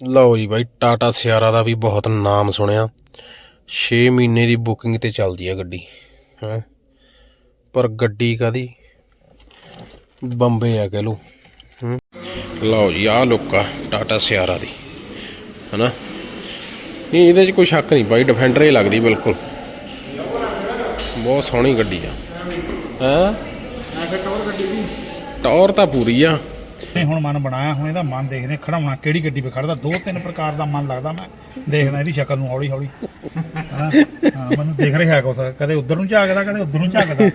ਲਓ ਜੀ ਬਾਈ ਟਾਟਾ ਸਿਆਰਾ ਦਾ ਵੀ ਬਹੁਤ ਨਾਮ ਸੁਣਿਆ। 6 ਮਹੀਨੇ ਦੀ ਬੁਕਿੰਗ ਤੇ ਚੱਲਦੀ ਆ ਗੱਡੀ ਹੈ। ਪਰ ਗੱਡੀ ਕਾਦੀ ਬੰਬੇ ਆ ਕਹ ਲੋ ਲਓ ਜੀ ਆ ਲੋਕਾ ਟਾਟਾ ਸਿਆਰਾ ਦੀ ਹਨਾ। ਨਹੀਂ ਇਹਦੇ 'ਚ ਕੋਈ ਸ਼ੱਕ ਨਹੀਂ ਬਾਈ ਡਿਫੈਂਡਰ ਹੀ ਲੱਗਦੀ ਬਿਲਕੁਲ। ਬਹੁਤ ਸੋਹਣੀ ਗੱਡੀ ਆ। ਹਾਂ? ਟੌਰ ਤਾਂ ਪੂਰੀ ਆ। ਨੇ ਹੁਣ ਮਨ ਬਣਾਇਆ ਹੁਣ ਇਹਦਾ ਮਨ ਦੇਖਦੇ ਹਾਂ ਖੜਾਉਣਾ ਕਿਹੜੀ ਗੱਡੀ 'ਤੇ ਖੜਦਾ? ਦੋ ਤਿੰਨ ਪ੍ਰਕਾਰ ਦਾ ਮਨ ਲੱਗਦਾ ਮੈਂ। ਦੇਖਦਾ ਇਹਦੀ ਸ਼ਕਲ ਨੂੰ ਹੌਲੀ ਹੌਲੀ ਹਾਂ? ਹਾਂ, ਮੈਨੂੰ ਦੇਖ ਰਿਹਾ ਕੁਛ। ਕਦੇ ਉਧਰ ਨੂੰ ਝਾਕਦਾ ਕਦੇ ਉਧਰ ਨੂੰ ਝਾਕਦਾ।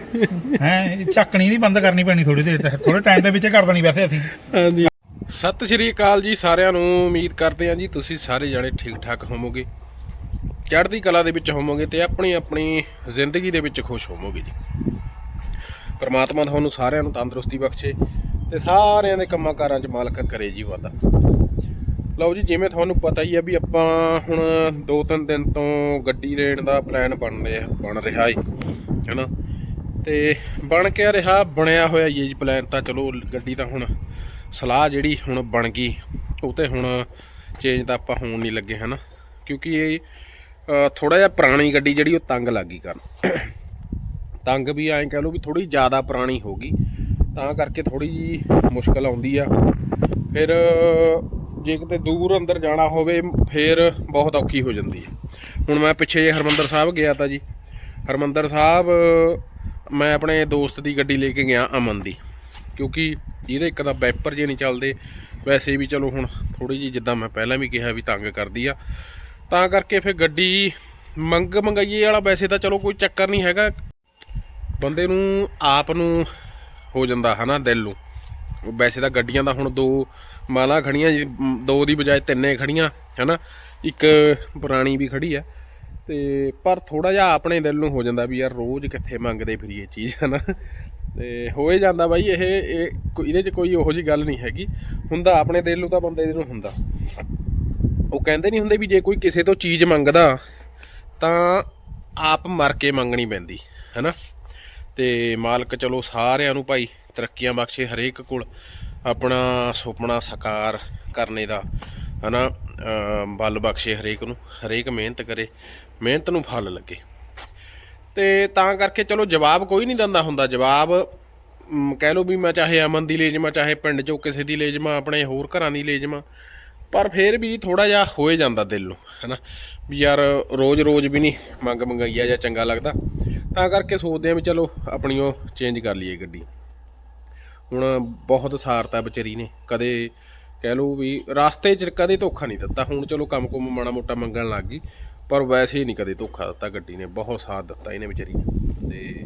ਹੈ ਝਾਕਣੀ ਨਹੀਂ ਬੰਦ ਕਰਨੀ ਪੈਣੀ ਥੋੜੀ ਦੇਰ ਥੋੜੇ ਟਾਈਮ ਦੇ ਵਿੱਚ ਕਰ ਦੇਣੀ ਵੈਸੇ ਅਸੀਂ। ਹਾਂਜੀ। ਸਤਿ ਸ਼੍ਰੀ ਅਕਾਲ ਜੀ ਸਾਰਿਆਂ ਨੂੰ। ਉਮੀਦ ਕਰਦੇ ਹਾਂ ਜੀ ਤੁਸੀਂ ਸਾਰੇ ਜਣੇ ਠੀਕ ਠਾਕ ਹੋਵੋਗੇ। ਚੜ੍ਹਦੀ ਕਲਾ ਦੇ ਵਿੱਚ ਹੋਵੋਗੇ ਤੇ ਆਪਣੀ ਆਪਣੀ ਜ਼ਿੰਦਗੀ ਦੇ ਵਿੱਚ ਖੁਸ਼ ਹੋਵੋਗੇ ਜੀ। ਪਰਮਾਤਮਾ ਤੁਹਾਨੂੰ ਸਾਰਿਆਂ ਨੂੰ ਤੰਦਰੁਸਤੀ ਬਖਸ਼ੇ। ਤੇ ਸਾਰਿਆਂ ਦੇ ਕੰਮਾਂ ਕਾਰਾਂ 'ਚ ਮਾਲਕ ਕਰੇ ਜੀ ਵਾਦਾ ਲਓ ਜੀ, ਜਿਵੇਂ ਤੁਹਾਨੂੰ ਪਤਾ ਹੀ ਹੈ ਵੀ ਆਪਾਂ ਹੁਣ 2-3 ਦਿਨ ਤੋਂ ਗੱਡੀ ਲੈਣ ਦਾ ਪਲਾਨ ਬਣ ਰਿਹਾ ਬਣ ਰਿਹਾ ਹੈ ਹੈਨਾ? ਤੇ ਬਣ ਕੇ ਰਿਹਾ, ਬਣਿਆ ਹੋਇਆ ਹੀ ਜੀ ਪਲਾਨ ਤਾਂ ਚਲੋ, ਗੱਡੀ ਤਾਂ ਹੁਣ ਸਲਾਹ ਜਿਹੜੀ ਹੁਣ ਬਣ ਗਈ, ਉਹ ਤੇ ਹੁਣ ਚੇਂਜ ਤਾਂ ਆਪਾਂ ਹੋਣ ਨਹੀਂ ਲੱਗੇ, ਹਨਾ? ਕਿਉਂਕਿ ਇਹ ਥੋੜਾ ਜਿਹਾ ਪੁਰਾਣੀ ਗੱਡੀ ਜਿਹੜੀ ਉਹ ਤੰਗ ਲੱਗ ਗਈ ਕਰਨ। ਤੰਗ ਵੀ ਐਂ ਕਹਿ ਲਓ ਵੀ ਥੋੜੀ ਜ਼ਿਆਦਾ ਪੁਰਾਣੀ ਹੋ ਗਈ। ਤਾਂ ਕਰਕੇ ਥੋੜੀ ਜੀ ਮੁਸ਼ਕਲ ਆਉਂਦੀ ਆ। ਫਿਰ ਜੇ ਕਿਤੇ ਦੂਰ ਅੰਦਰ ਜਾਣਾ ਹੋਵੇ, ਫਿਰ ਬਹੁਤ ਔਖੀ ਹੋ ਜਾਂਦੀ ਹੈ ਹੁਣ ਮੈਂ ਪਿੱਛੇ ਜੇ ਹਰਮੰਦਰ ਸਾਹਿਬ ਗਿਆ ਤਾਂ ਜੀ। ਹਰਮੰਦਰ ਸਾਹਿਬ, ਮੈਂ ਆਪਣੇ ਦੋਸਤ ਦੀ ਗੱਡੀ ਲੈ ਕੇ ਗਿਆ ਅਮਨ ਦੀ। ਕਿਉਂਕਿ ਇਹਦੇ ਇੱਕ ਤਾਂ ਵੈਪਰ ਜੇ ਨਹੀਂ ਚੱਲਦੇ, ਵੈਸੇ ਵੀ ਚਲੋ ਹੁਣ ਥੋੜੀ ਜੀ ਜਿੱਦਾਂ ਮੈਂ ਪਹਿਲਾਂ ਵੀ ਕਿਹਾ ਵੀ ਤੰਗ ਕਰਦੀ ਆ। ਤਾਂ ਕਰਕੇ ਫਿਰ ਗੱਡੀ ਮੰਗ ਮੰਗਾਈਏ ਵਾਲਾ ਵੈਸੇ ਤਾਂ ਚਲੋ ਕੋਈ ਚੱਕਰ ਨਹੀਂ ਹੈਗਾ। ਬੰਦੇ ਨੂੰ, ਆਪ ਨੂੰ ਹੋ ਜਾਂਦਾ ਹਨਾ ਦਿਲ ਨੂੰ। ਵੈਸੇ ਤਾਂ ਗੱਡੀਆਂ ਦਾ ਹੁਣ ਦੋ ਮਾਲਾ ਖੜੀਆਂ ਜੀ, ਦੋ ਦੀ ਬਜਾਏ ਤਿੰਨੇ ਖੜੀਆਂ ਹਨਾ। ਇੱਕ ਪੁਰਾਣੀ ਵੀ ਖੜੀ ਆ। ਤੇ ਪਰ ਥੋੜਾ ਜਿਹਾ ਆਪਣੇ ਦਿਲ ਨੂੰ ਹੋ ਜਾਂਦਾ ਵੀ ਯਾਰ ਰੋਜ਼ ਕਿੱਥੇ ਮੰਗਦੇ ਫਿਰੀਏ ਚੀਜ਼ ਹਨਾ। ਤੇ ਹੋਏ ਜਾਂਦਾ ਬਾਈ ਇਹ ਇਹ ਇਹਦੇ 'ਚ ਕੋਈ ਉਹੋ ਜੀ ਗੱਲ ਨਹੀਂ ਹੈਗੀ। ਹੁੰਦਾ ਆਪਣੇ ਦਿਲ ਨੂੰ ਤਾਂ ਬੰਦੇ ਦੇ ਨੂੰ ਹੁੰਦਾ। ਉਹ ਕਹਿੰਦੇ ਨਹੀਂ ਹੁੰਦੇ ਵੀ ਜੇ ਕੋਈ ਕਿਸੇ ਤੋਂ ਚੀਜ਼ ਮੰਗਦਾ ਤਾਂ ਆਪ ਮਰ ਕੇ ਮੰਗਣੀ ਪੈਂਦੀ ਹੈਨਾ। ਤੇ ਮਾਲਕ ਚਲੋ ਸਾਰਿਆਂ ਨੂੰ ਭਾਈ ਤਰੱਕੀਆਂ ਬਖਸ਼ੇ ਹਰੇਕ ਕੋਲ ਆਪਣਾ ਸੁਪਨਾ ਸਾਕਾਰ ਕਰਨੇ ਦਾ, ਹਨਾ ਅਮ ਬਲ ਬਖਸ਼ੇ ਹਰੇਕ ਨੂੰ, ਹਰੇਕ ਮਿਹਨਤ ਕਰੇ, ਮਿਹਨਤ ਨੂੰ ਫਲ ਲੱਗੇ। ਤੇ ਤਾਂ ਕਰਕੇ ਚਲੋ ਜਵਾਬ ਕੋਈ ਨਹੀਂ ਦਿੰਦਾ ਹੁੰਦਾ, ਜਵਾਬ ਕਹਿ ਲਓ ਵੀ ਮੈਂ ਚਾਹੇ ਅਮਨ ਦੀ ਲੈ ਜਾਵਾਂ ਚਾਹੇ ਪਿੰਡ 'ਚੋਂ ਕਿਸੇ ਦੀ ਲੈ ਜਾਵਾਂ ਆਪਣੇ ਹੋਰ ਘਰਾਂ ਦੀ ਲੈ ਜਾਵਾਂ ਪਰ ਫਿਰ ਵੀ ਥੋੜਾ ਜਿਹਾ ਹੋਏ ਜਾਂਦਾ ਦਿਲ ਨੂੰ, ਹੈਨਾ, ਵੀ ਯਾਰ ਰੋਜ਼-ਰੋਜ਼ ਵੀ ਨਹੀਂ ਮੰਗ ਮੰਗਾਈਆ ਜਾਂ ਚੰਗਾ ਲੱਗਦਾ। ਤਾਂ ਕਰਕੇ ਸੋਚਦੇ ਆ ਵੀ ਚਲੋ ਆਪਣੀ ਉਹ ਚੇਂਜ ਕਰ ਲਈਏ ਗੱਡੀ। ਹੁਣ ਬਹੁਤ ਸਾਰਤਾ ਵਿਚਾਰੀ ਨੇ, ਕਦੇ ਕਹਿ ਲਓ ਵੀ ਰਾਸਤੇ 'ਚ ਕਦੇ ਧੋਖਾ ਨਹੀਂ ਦਿੱਤਾ। ਹੁਣ ਚਲੋ ਕੰਮ ਕੁਮ ਮਾੜਾ ਮੋਟਾ ਮੰਗਣ ਲੱਗ ਗਈ, ਪਰ ਵੈਸੇ ਹੀ ਨਹੀਂ ਕਦੇ ਧੋਖਾ ਦਿੱਤਾ ਗੱਡੀ ਨੇ, ਬਹੁਤ ਸਾਥ ਦਿੱਤਾ ਇਹਨੇ ਵਿਚਾਰੀ ਨੇ। ਤੇ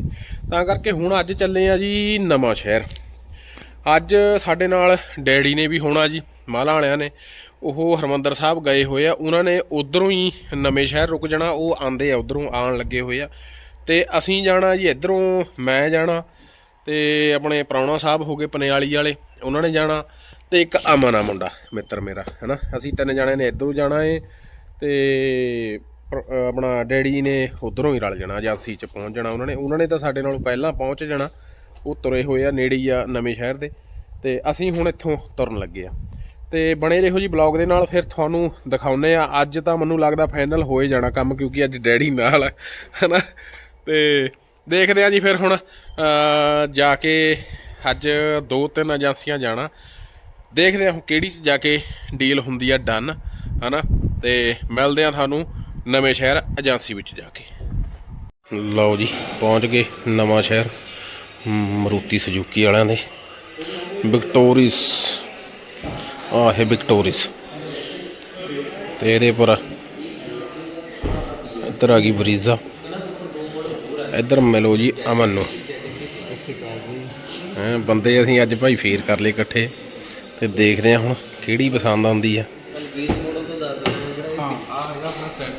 ਤਾਂ ਕਰਕੇ ਹੁਣ ਅੱਜ ਚੱਲੇ ਆ ਜੀ ਨਵਾਂ ਸ਼ਹਿਰ। ਅੱਜ ਸਾਡੇ ਨਾਲ ਡੈਡੀ ਨੇ ਵੀ ਹੋਣਾ ਜੀ, ਮਾਲਾ ਵਾਲਿਆਂ ਨੇ। ਉਹ ਹਰਮੰਦਰ ਸਾਹਿਬ ਗਏ ਹੋਏ ਆ, ਉਹਨਾਂ ਨੇ ਉਧਰੋਂ ਹੀ ਨਵੇਂ ਸ਼ਹਿਰ ਰੁਕ ਜਾਣਾ, ਉਹ ਆਂਦੇ ਆ, ਉਧਰੋਂ ਆਣ ਲੱਗੇ ਹੋਏ ਆ। ਤੇ ਅਸੀਂ ਜਾਣਾ ਜੀ ਇਧਰੋਂ, ਮੈਂ ਜਾਣਾ ਤੇ ਆਪਣੇ ਪ੍ਰਾਹੁਣਾ ਸਾਹਿਬ ਹੋ ਗਏ ਪਨਿਆਲੀ ਵਾਲੇ, ਉਹਨਾਂ ਨੇ ਜਾਣਾ ਤੇ ਇੱਕ ਅਮਨ ਆ ਮੁੰਡਾ, ਮਿੱਤਰ ਮੇਰਾ, ਹੈਨਾ? ਅਸੀਂ ਤਿੰਨ ਜਾਣੇ ਨੇ ਇਧਰੋਂ ਜਾਣਾ ਏ ਤੇ ਪ੍ਰ- ਆਪਣਾ ਡੈਡੀ ਨੇ ਉਧਰੋਂ ਹੀ ਰਲ ਜਾਣਾ, ਏਜੰਸੀ 'ਚ ਪਹੁੰਚ ਜਾਣਾ ਉਹਨਾਂ ਨੇ। ਉਹਨਾਂ ਨੇ ਤਾਂ ਸਾਡੇ ਨਾਲ ਪਹਿਲਾਂ ਪਹੁੰਚ ਜਾਣਾ, ਉਹ ਤੁਰੇ ਹੋਏ ਆ ਨੇੜੇ ਹੀ ਆ ਨਵੇਂ ਸ਼ਹਿਰ ਦੇ, ਤੇ ਅਸੀਂ ਹੁਣ ਇੱਥੋਂ ਤੁਰਨ ਲੱਗੇ ਆ। ਤੇ ਬਣੇ ਰਹੋ ਜੀ ਬਲੌਗ ਦੇ ਨਾਲ, ਫਿਰ ਤੁਹਾਨੂੰ ਦਿਖਾਉਨੇ ਆ। ਅੱਜ ਤਾਂ ਮੈਨੂੰ ਲੱਗਦਾ ਫਾਈਨਲ ਹੋਏ ਜਾਣਾ ਕੰਮ, ਕਿਉਂਕਿ ਅੱਜ ਡੈਡੀ ਨਾਲ ਹੈ ਹਨਾ? ਤੇ ਦੇਖਦੇ ਆ ਜੀ ਫਿਰ ਹੁਣ ਜਾ ਕੇ ਅੱਜ ਦੋ ਤਿੰਨ ਏਜੰਸੀਆਂ ਜਾਣਾ। ਦੇਖਦੇ ਆ ਹੁਣ ਕਿਹੜੀ 'ਚ ਜਾ ਕੇ ਡੀਲ ਹੁੰਦੀ ਆ ਡਨ ਹਨਾ? ਤੇ ਮਿਲਦੇ ਆ ਤੁਹਾਨੂੰ ਨਵੇਂ ਸ਼ਹਿਰ ਏਜੰਸੀ ਵਿੱਚ ਜਾ ਕੇ। ਲਓ ਜੀ, ਪਹੁੰਚ ਗਏ ਨਵਾਂ ਸ਼ਹਿਰ ਮਰੂਤੀ ਸੁਜ਼ੂਕੀ ਵਾਲਿਆਂ ਦੇ। ਵਿਕਟੋਰੀਸ ਆ ਹੈ ਵਿਕਟੋਰੀਸ ਤੇ ਇਹਦੇ ਪਰ ਇੱਧਰ ਆ ਗਈ ਬਰੀਜ਼ਾ ਇੱਧਰ ਮਿਲੋ ਜੀ ਅਮਨ ਨੂੰ। ਹੈਂ ਬੰਦੇ ਅਸੀਂ ਅੱਜ ਭਾਈ ਫੇਰ ਕਰ ਲਏ ਇਕੱਠੇ ਤੇ ਦੇਖਦੇ ਆ ਹੁਣ ਕਿਹੜੀ ਪਸੰਦ ਆਉਂਦੀ ਆ। ਤੋਂ ਆ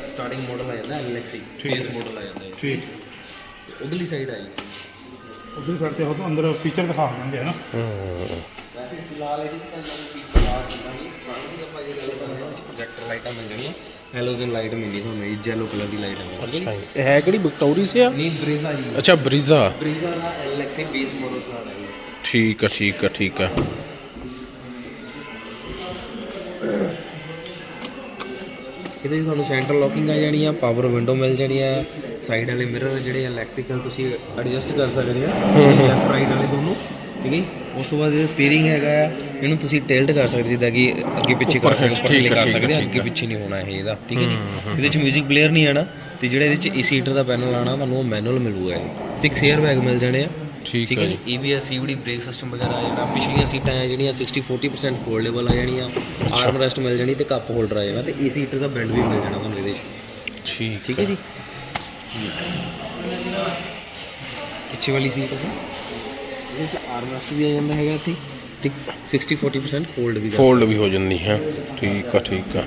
ਸਟਾਰਟਿੰਗ ਮਾਡਲ ਆ ਜਾਂਦਾ ਐਲਐਕਸੀ ਬੇਸ ਮਾਡਲ ਆ ਜਾਂਦਾ ਠੀਕ। ਉਧਰਲੀ ਸਾਈਡ ਆਈ ਉਧਰ ਕਰਦੇ ਹੋ ਤਾਂ ਅੰਦਰ ਫੀਚਰ ਦਿਖਾ ਦਿੰਦੇ ਹਨ ਹਮ, ਵੈਸੇ ਫਿਲਹਾਲ ਇਹਦੀ ਤਾਂ ਸਾਨੂੰ ਕੀ ਖਾਸ ਨਹੀਂ ਫਰੰਟ ਦੀ ਆਪਾਂ ਜੇ ਗੱਲ ਕਰਦੇ ਹਾਂ ਪ੍ਰੋਜੈਕਟਰ ਲਾਈਟਾਂ ਮਿਲ ਜਾਣੀਆਂ। ਹੈਲੋਜਨ ਲਾਈਟ ਮਿਲਦੀ ਤੁਹਾਨੂੰ ਇਹ ਯੈਲੋ ਕਲਰ ਦੀ ਲਾਈਟ ਆਉਂਦੀ ਅੱਛਾ ਜੀ। ਇਹ ਹੈ ਕਿਹੜੀ ਵਿਕਟੋਰੀਸ ਆ? ਨਹੀਂ ਬ੍ਰੇਜ਼ਾ ਜੀ। ਅੱਛਾ ਬਰੀਜ਼ਾ ਬ੍ਰੇਜ਼ਾ ਦਾ ਐਲਐਕਸੀ ਬੇਸ ਮਾਡਲ ਸਟਾਰਟ ਆਈ ਠੀਕ ਆ ਠੀਕ ਆ ਠੀਕ ਆ। ਇਹਦੇ ਵਿੱਚ ਤੁਹਾਨੂੰ ਸੈਂਟਰ ਲੌਕਿੰਗ ਆ ਜਾਣੀ ਆ ਪਾਵਰ ਵਿੰਡੋ ਮਿਲ ਜਾਣੀ ਆ ਸਾਈਡ ਵਾਲੇ ਮਿਰਰ ਜਿਹੜੇ ਇਲੈਕਟ੍ਰੀਕਲ ਤੁਸੀਂ ਐਡਜਸਟ ਕਰ ਸਕਦੇ ਆ ਲੈਫਟ ਰਾਈਟ ਵਾਲੇ ਦੋਨੋਂ। ਠੀਕ ਹੈ ਉਸ ਤੋਂ ਬਾਅਦ ਇਹ ਸਟੀਅਰਿੰਗ ਹੈਗਾ ਆ। ਇਹਨੂੰ ਤੁਸੀਂ ਟਿਲਟ ਕਰ ਸਕਦੇ ਜਿੱਦਾਂ ਕਿ ਅੱਗੇ ਪਿੱਛੇ ਕਰ ਸਕਦੇ ਉੱਪਰ ਥੱਲੇ ਕਰ ਸਕਦੇ ਅੱਗੇ ਪਿੱਛੇ ਨਹੀਂ ਹੋਣਾ ਇਹ ਇਹਦਾ ਠੀਕ ਹੈ ਜੀ? ਇਹਦੇ ਵਿੱਚ 뮤직 ਪਲੇਅਰ ਨਹੀਂ ਆਣਾ ਤੇ ਜਿਹੜਾ ਇਹਦੇ ਵਿੱਚ ਈ ਸੀਟਰ ਦਾ ਪੈਨਲ ਆਣਾ ਤੁਹਾਨੂੰ ਉਹ ਮੈਨੂਅਲ ਮਿਲੂਗਾ ਇਹ। 6 에ਅਰ ਬੈਗ ਮਿਲ ਜਾਣੇ ਆ। ਠੀਕ ਹੈ ਜੀ? ਈਬੀਐਸ ਸੀਵੀਡੀ ਬ੍ਰੇਕ ਸਿਸਟਮ ਵਗੈਰਾ ਜਿਹੜਾ ਪਿਛਲੀਆਂ ਸੀਟਾਂ ਆ ਜਿਹੜੀਆਂ 60 40% ਫੋਲਡੇਬਲ ਆ ਜਾਣੀਆਂ। ਆਰਮ ਰੈਸਟ ਮਿਲ ਜਾਣੀ ਤੇ ਕੱਪ ਹੋਲਡਰ ਆ ਜਾਣਾ ਤੇ e ਈ ਸੀਟਰ ਦਾ ਬੈਂਡ ਵੀ ਮਿਲ ਜਾਣਾ ਤੁਹਾਨੂੰ ਇਹਦੇ ਵਿੱਚ ਠੀਕ ਹੈ ਜੀ? ਪਿੱਛੇ ਵਾਲੀ ਸੀਟ ਹੈ ਵਿੱਚ ਆਰਮ ਰੈਸਟ ਵੀ ਆ ਜਾਂਦਾ ਹੈਗਾ ਇੱਥੇ ਤੇ 60 40% ਫੋਲਡ ਵੀ ਕਰ ਫੋਲਡ ਵੀ ਹੋ ਜਾਂਦੀ ਹੈ। ਠੀਕ ਆ ਠੀਕ ਆ।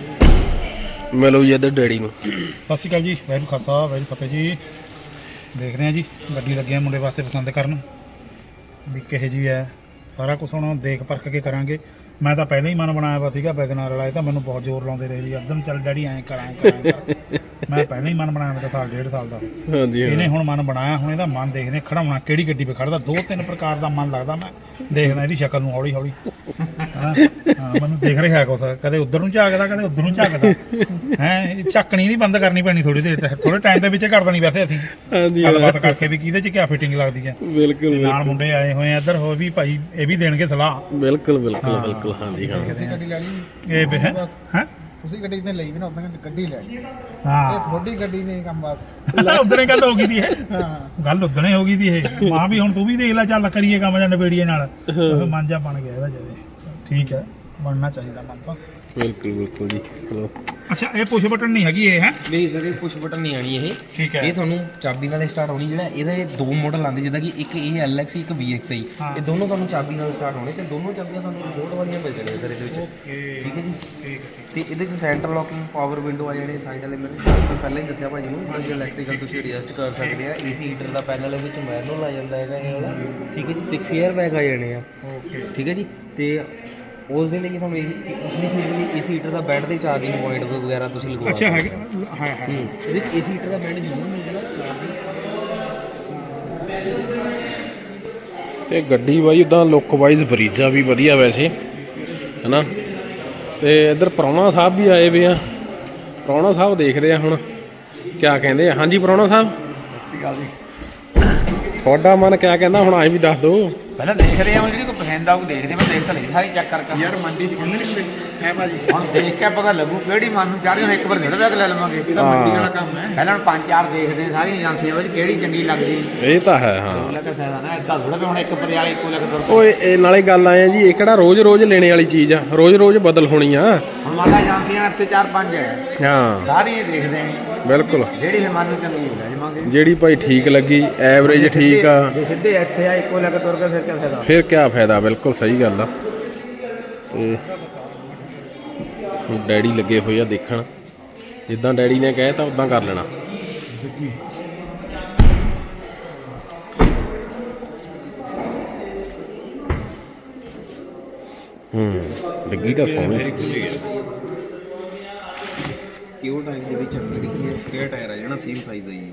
ਮਿਲੋ ਜੀ ਇੱਧਰ ਡੈਡੀ ਨੂੰ। ਸਤਿ ਸ਼੍ਰੀ ਅਕਾਲ ਜੀ ਵੈਰੂ ਖਾਲਸਾ ਵੈਰੂ ਫਤਿਹ ਜੀ। ਦੇਖ ਰਹੇ ਆ ਜੀ ਗੱਡੀ ਲੱਗੇ ਆ ਮੁੰਡੇ ਵਾਸਤੇ ਪਸੰਦ ਕਰਨ। ਵੀ ਕਿਹੋ ਜੀ ਹੈ ਸਾਰਾ ਕੁਝ ਹੁਣ ਦੇਖ ਪਰਖ ਕੇ ਕਰਾਂਗੇ। ਮੈਂ ਤਾਂ ਪਹਿਲਾਂ ਹੀ ਮਨ ਬਣਾਇਆ ਵਾ ਸੀਗਾ ਵੈਗਨਾਰ ਵਾਲਾ ਇਹ ਤਾਂ ਮੈਨੂੰ ਬਹੁਤ ਜ਼ੋਰ ਲਾਉਂਦੇ ਰਹੇ ਜੀ ਅੱਧਨ ਚੱਲ ਡੈਡੀ ਐਂ ਕਰਾਂ ਐਂ ਕਰਾਂ ਐਂ ਕਰ। ਮੈਂ ਪਹਿਲਾਂ ਹੀ ਮਨ ਬਣਾਇਆ ਮੇਰਾ ਸਾਲ ਡੇਢ ਸਾਲ ਦਾ। ਹਾਂਜੀ ਇਹਨੇ ਹੁਣ ਮਨ ਬਣਾਇਆ ਹੁਣ ਇਹਦਾ ਮਨ ਦੇਖਦੇ ਹਾਂ ਖੜਾਉਣਾ ਕਿਹੜੀ ਗੱਡੀ 'ਤੇ ਖੜਦਾ ਦੋ ਤਿੰਨ ਪ੍ਰਕਾਰ ਦਾ ਮਨ ਲੱਗਦਾ ਮੈਂ। ਦੇਖਦਾ ਇਹਦੀ ਸ਼ਕਲ ਨੂੰ ਹੌਲੀ ਹੌਲੀ ਹਾਂ ਮੈਨੂੰ ਦੇਖ ਰਿਹਾ ਕੁਛ। ਕਦੇ ਉਧਰ ਨੂੰ ਝਾਕਦਾ ਕਦੇ ਉਧਰ ਨੂੰ ਝਾਕਦਾ। ਹੈ ਝੱਕਣੀ ਨਹੀਂ ਬੰਦ ਕਰਨੀ ਪੈਣੀ ਥੋੜੀ ਦੇਰ ਥੋੜੇ ਟਾਈਮ ਦੇ ਵਿੱਚ ਕਰ ਦੇਣੀ ਵੈਸੇ ਅਸੀਂ। ਹਾਂਜੀ ਗੱਲਬਾਤ ਕਰਕੇ ਵੀ ਕਿਹਦੇ 'ਚ ਕਿਆ ਫਿਟਿੰਗ ਲੱਗਦੀ ਹੈ। ਬਿਲਕੁਲ ਨਾਲ ਮੁੰਡੇ ਆਏ ਹੋਏ ਆ ਇੱਧਰ ਹੋ ਵੀ ਭਾਈ ਇਹ ਵੀ ਦੇਣਗੇ ਸਲਾਹ। ਬਿਲਕੁਲ ਬਿਲਕੁਲ ਬਿਲਕੁਲ। ਹਾਂਜੀ ਹਾਂ। ਤੁਸੀਂ ਗੱਡੀ ਲੈਣੀ ਇਹ ਹੈ। ਹੈ? ਤੁਸੀਂ ਗੱਡੀ ਤੇ ਲਈ ਵੀ ਨਾ ਉਦਾਂ ਗੱਡੀ ਲੈਣੀ ਇਹ ਹਾਂ। ਤੁਹਾਡੀ ਗੱਡੀ ਨਹੀਂ ਕੰਮ ਬਸ। ਉਧਰੇ ਗੱਲ ਹੋ ਗਈ ਦੀ ਹੈ ਹਾਂ। ਗੱਲ ਉਦਣੇ ਹੋ ਗਈ ਦੀ ਇਹ। ਮਾਂ ਵੀ ਹੁਣ ਤੂੰ ਵੀ ਦੇਖ ਲੈ ਚੱਲ ਕਰੀਏ ਕੰਮ ਜਾਂ ਨਵੇੜੀਏ ਨਾਲ। ਉਹ ਮਨ ਜਾ ਬਣ ਗਿਆ ਇਹਦਾ ਜਦੇ। ਠੀਕ ਹੈ ਬਣਨਾ ਚਾਹੀਦਾ ਮਨ ਤਾਂ। ਬਿਲਕੁਲ ਬਿਲਕੁਲ ਜੀ। ਚਲੋ। ਅੱਛਾ ਇਹ ਪੁਸ਼ ਬਟਨ ਨਹੀਂ ਹੈਗੀ ਇਹ ਹੈ? ਨਹੀਂ ਸਰ ਇਹ ਪੁਸ਼ ਬਟਨ ਨਹੀਂ ਆਣੀ ਇਹ। ਠੀਕ ਇਹ ਤੁਹਾਨੂੰ ਚਾਬੀ ਨਾਲ ਸਟਾਰਟ ਹੋਣੀ ਜਿਹੜਾ ਇਹਦੇ ਦੋ ਮਾਡਲ ਆਉਂਦੇ ਜਿੱਦਾਂ ਕਿ ਇੱਕ ਇਹ LX ਇੱਕ VXI ਹਾਂ। ਇਹ ਦੋਨੋਂ ਤੁਹਾਨੂੰ ਚਾਬੀ ਨਾਲ ਸਟਾਰਟ ਹੋਣੇ ਤੇ ਦੋਨੋਂ ਚਾਬੀਆਂ ਤੁਹਾਨੂੰ ਰਿਮੋਟ ਵਾਲੀਆਂ ਮਿਲ ਜਾਣੀਆਂ ਸਰ ਇਹਦੇ ਵਿੱਚ। ਓਕੇ ਠੀਕ ਹੈ ਜੀ? ਠੀਕ ਤੇ ਇਹਦੇ ਵਿੱਚ ਸੈਂਟਰ ਲੌਕਿੰਗ ਪਾਵਰ ਵਿੰਡੋ ਆ ਜਿਹੜੇ ਸਾਈਡ ਵਾਲੇ ਮੇਰੇ ਮੈਂ ਪਹਿਲਾਂ ਹੀ ਦੱਸਿਆ ਭਾਜੀ ਨੂੰ ਜਿਹੜਾ ਇਲੈਕਟ੍ਰੀਕਲ ਤੁਸੀਂ ਐਡਜਸਟ ਕਰ ਸਕਦੇ ਆ। ਏਸੀ ਹੀਟਰ ਦਾ ਪੈਨਲ ਇਹਦੇ ਵਿੱਚ ਮੈਨੂਅਲ ਆ ਜਾਂਦਾ ਹੈਗਾ ਇਹ ਵਾਲਾ। ਠੀਕ ਹੈ ਜੀ? 6 에ਅਰ ਬੈਗ ਆ ਜਾਣੇ ਆ। ਓਕੇ ਠੀਕ ਹੈ ਜੀ? ਤੇ ਉਸ ਦੇ ਲਈ ਤੁਹਾਨੂੰ ਇਹ ਸੀਟ ਦੇ ਲਈ ਏਸੀ ਹੀਟਰ ਦਾ ਬੈਡ ਤੇ ਚਾਰਜਿੰਗ ਪੁਆਇੰਟ ਵਗੈਰਾ ਤੁਸੀਂ ਲਗਵਾ ਅੱਛਾ ਹੈਗਾ। ਹਾਂ। ਹਾਂ ਹੂੰ ਇਹਦੇ ਹੀਟਰ ਦਾ ਬੈਂਡ ਜ਼ਰੂਰ ਮਿਲ ਜਾਣਾ ਚਾਰਜਿੰਗ ਤੇ ਗੱਡੀ ਬਾਈ ਉਦਾਂ ਲੁੱਕ ਵਾਈਜ਼ ਬਰੀਜ਼ਾ ਵੀ ਵਧੀਆ ਵੈਸੇ ਹੈਨਾ? ਤੇ ਇੱਧਰ ਪ੍ਰਾਹੁਣਾ ਸਾਹਿਬ ਵੀ ਆਏ ਵੇ ਆ। ਪ੍ਰਾਹੁਣਾ ਸਾਹਿਬ ਦੇਖਦੇ ਆ ਹੁਣ ਕਿਆ ਕਹਿੰਦੇ ਆ। ਹਾਂਜੀ ਪ੍ਰਾਹੁਣਾ ਸਾਹਿਬ? ਤੁਹਾਡਾ ਮਨ ਕਿਆ ਕਹਿੰਦਾ ਹੁਣ ਆਏ ਵੀ ਦੱਸ ਦਿਓ। ਪਹਿਲਾਂ ਦੇਖ ਰਹੇ ਹਾਂ ਜਿਹੜੀ ਕੋਈ ਪਸੰਦ ਆਊ ਦੇਖਦੇ ਮੈਂ ਦੇਖ ਤਾਂ ਲਈ ਸਾਰੀ ਚੈੱਕ ਕਰਕੇ। ਯਾਰ ਮੰਡੀ ਚ ਕਹਿੰਦੇ ਨਹੀਂ ਹੁੰਦੇ ਹੈ ਭਾਜੀ? ਹੁਣ ਦੇਖ ਕੇ ਪਤਾ ਲੱਗੂ ਕਿਹੜੀ ਮਨ ਨੂੰ ਚਾਹ ਰਹੀ ਹੁਣ ਇੱਕ ਵਾਰ ਬੈਗ ਲੈ ਲਵਾਂਗੇ। ਇਹਦਾ ਮੰਡੀ ਵਾਲਾ ਕੰਮ ਹੈ। ਪਹਿਲਾਂ ਹੁਣ ਪੰਜ ਚਾਰ ਦੇਖਦੇ ਹਾਂ ਸਾਰੀਆਂ ਏਜੰਸੀਆਂ ਵਿੱਚ ਕਿਹੜੀ ਚੰਗੀ ਲੱਗਦੀ। ਇਹ ਤਾਂ ਹੈ ਹਾਂ। ਲੱਗਾ ਫਾਇਦਾ ਨਾ ਏਦਾਂ ਥੋੜਾ ਵੀ ਹੁਣ ਇੱਕ ਪਰਿਆਲ ਇੱਕੋ ਲੱਗ ਤੁਰ ਓਏ ਇਹ ਨਾਲੇ ਗੱਲ ਆਏ ਆ ਜੀ ਇਹ ਕਿਹੜਾ ਰੋਜ਼-ਰੋਜ਼ ਲੈਣੇ ਵਾਲੀ ਚੀਜ਼ ਆ ਰੋਜ਼-ਰੋਜ਼ ਬਦਲ ਹੋਣੀ ਆ। ਹੁਣ ਮੰਨ ਲਾ ਏਜੰਸੀਆਂ ਇੱਥੇ ਚਾਰ ਪੰਜ ਹੈ। ਹਾਂ। ਸਾਰੀਆਂ ਹੀ ਦੇਖਦੇ ਆਂ ਬਿਲਕੁਲ। ਜਿਹੜੀ ਵੀ ਮਨ ਨੂੰ ਚੰਗੀ ਲੈ ਜਾਵਾਂਗੇ ਜਿਹੜੀ ਭਾਈ ਠੀਕ ਲੱਗੀ ਐਵਰੇਜ ਠੀਕ ਆ। ਜੇ ਸਿੱਧੇ ਇੱਥੇ ਆ ਇੱਕੋ ਲੱਗ ਤੁਰ ਕੇ ਫਿਰ ਕਿਆ ਫਾਇਦਾ? ਫਿਰ ਕੀ ਫਾਇਦਾ? ਬਿਲਕੁਲ ਸਹੀ ਗੱਲ ਆ। ਤੇ ਡੈਡੀ ਲੱਗੇ ਹੋਏ ਆ ਦੇਖਣ। ਜਿੱਦਾਂ ਡੈਡੀ ਨੇ ਕਹੇ ਤਾਂ ਉਦਾਂ ਕਰ ਲੈਣਾ। ਹੂੰ ਲੱਗੀ ਤਾਂ ਸੋਹਣੀ। ਸਕਿਉਰ ਟਾਈਪ ਦੇ ਵਿੱਚ ਜਿਹੜੀ ਕੀ ਹੈ? ਸਪੇਅਰ ਟਾਇਰ ਆ ਜਿਹੜਾ ਸੇਮ ਸਾਈਜ਼ ਦਾ ਹੀ ਹੈ?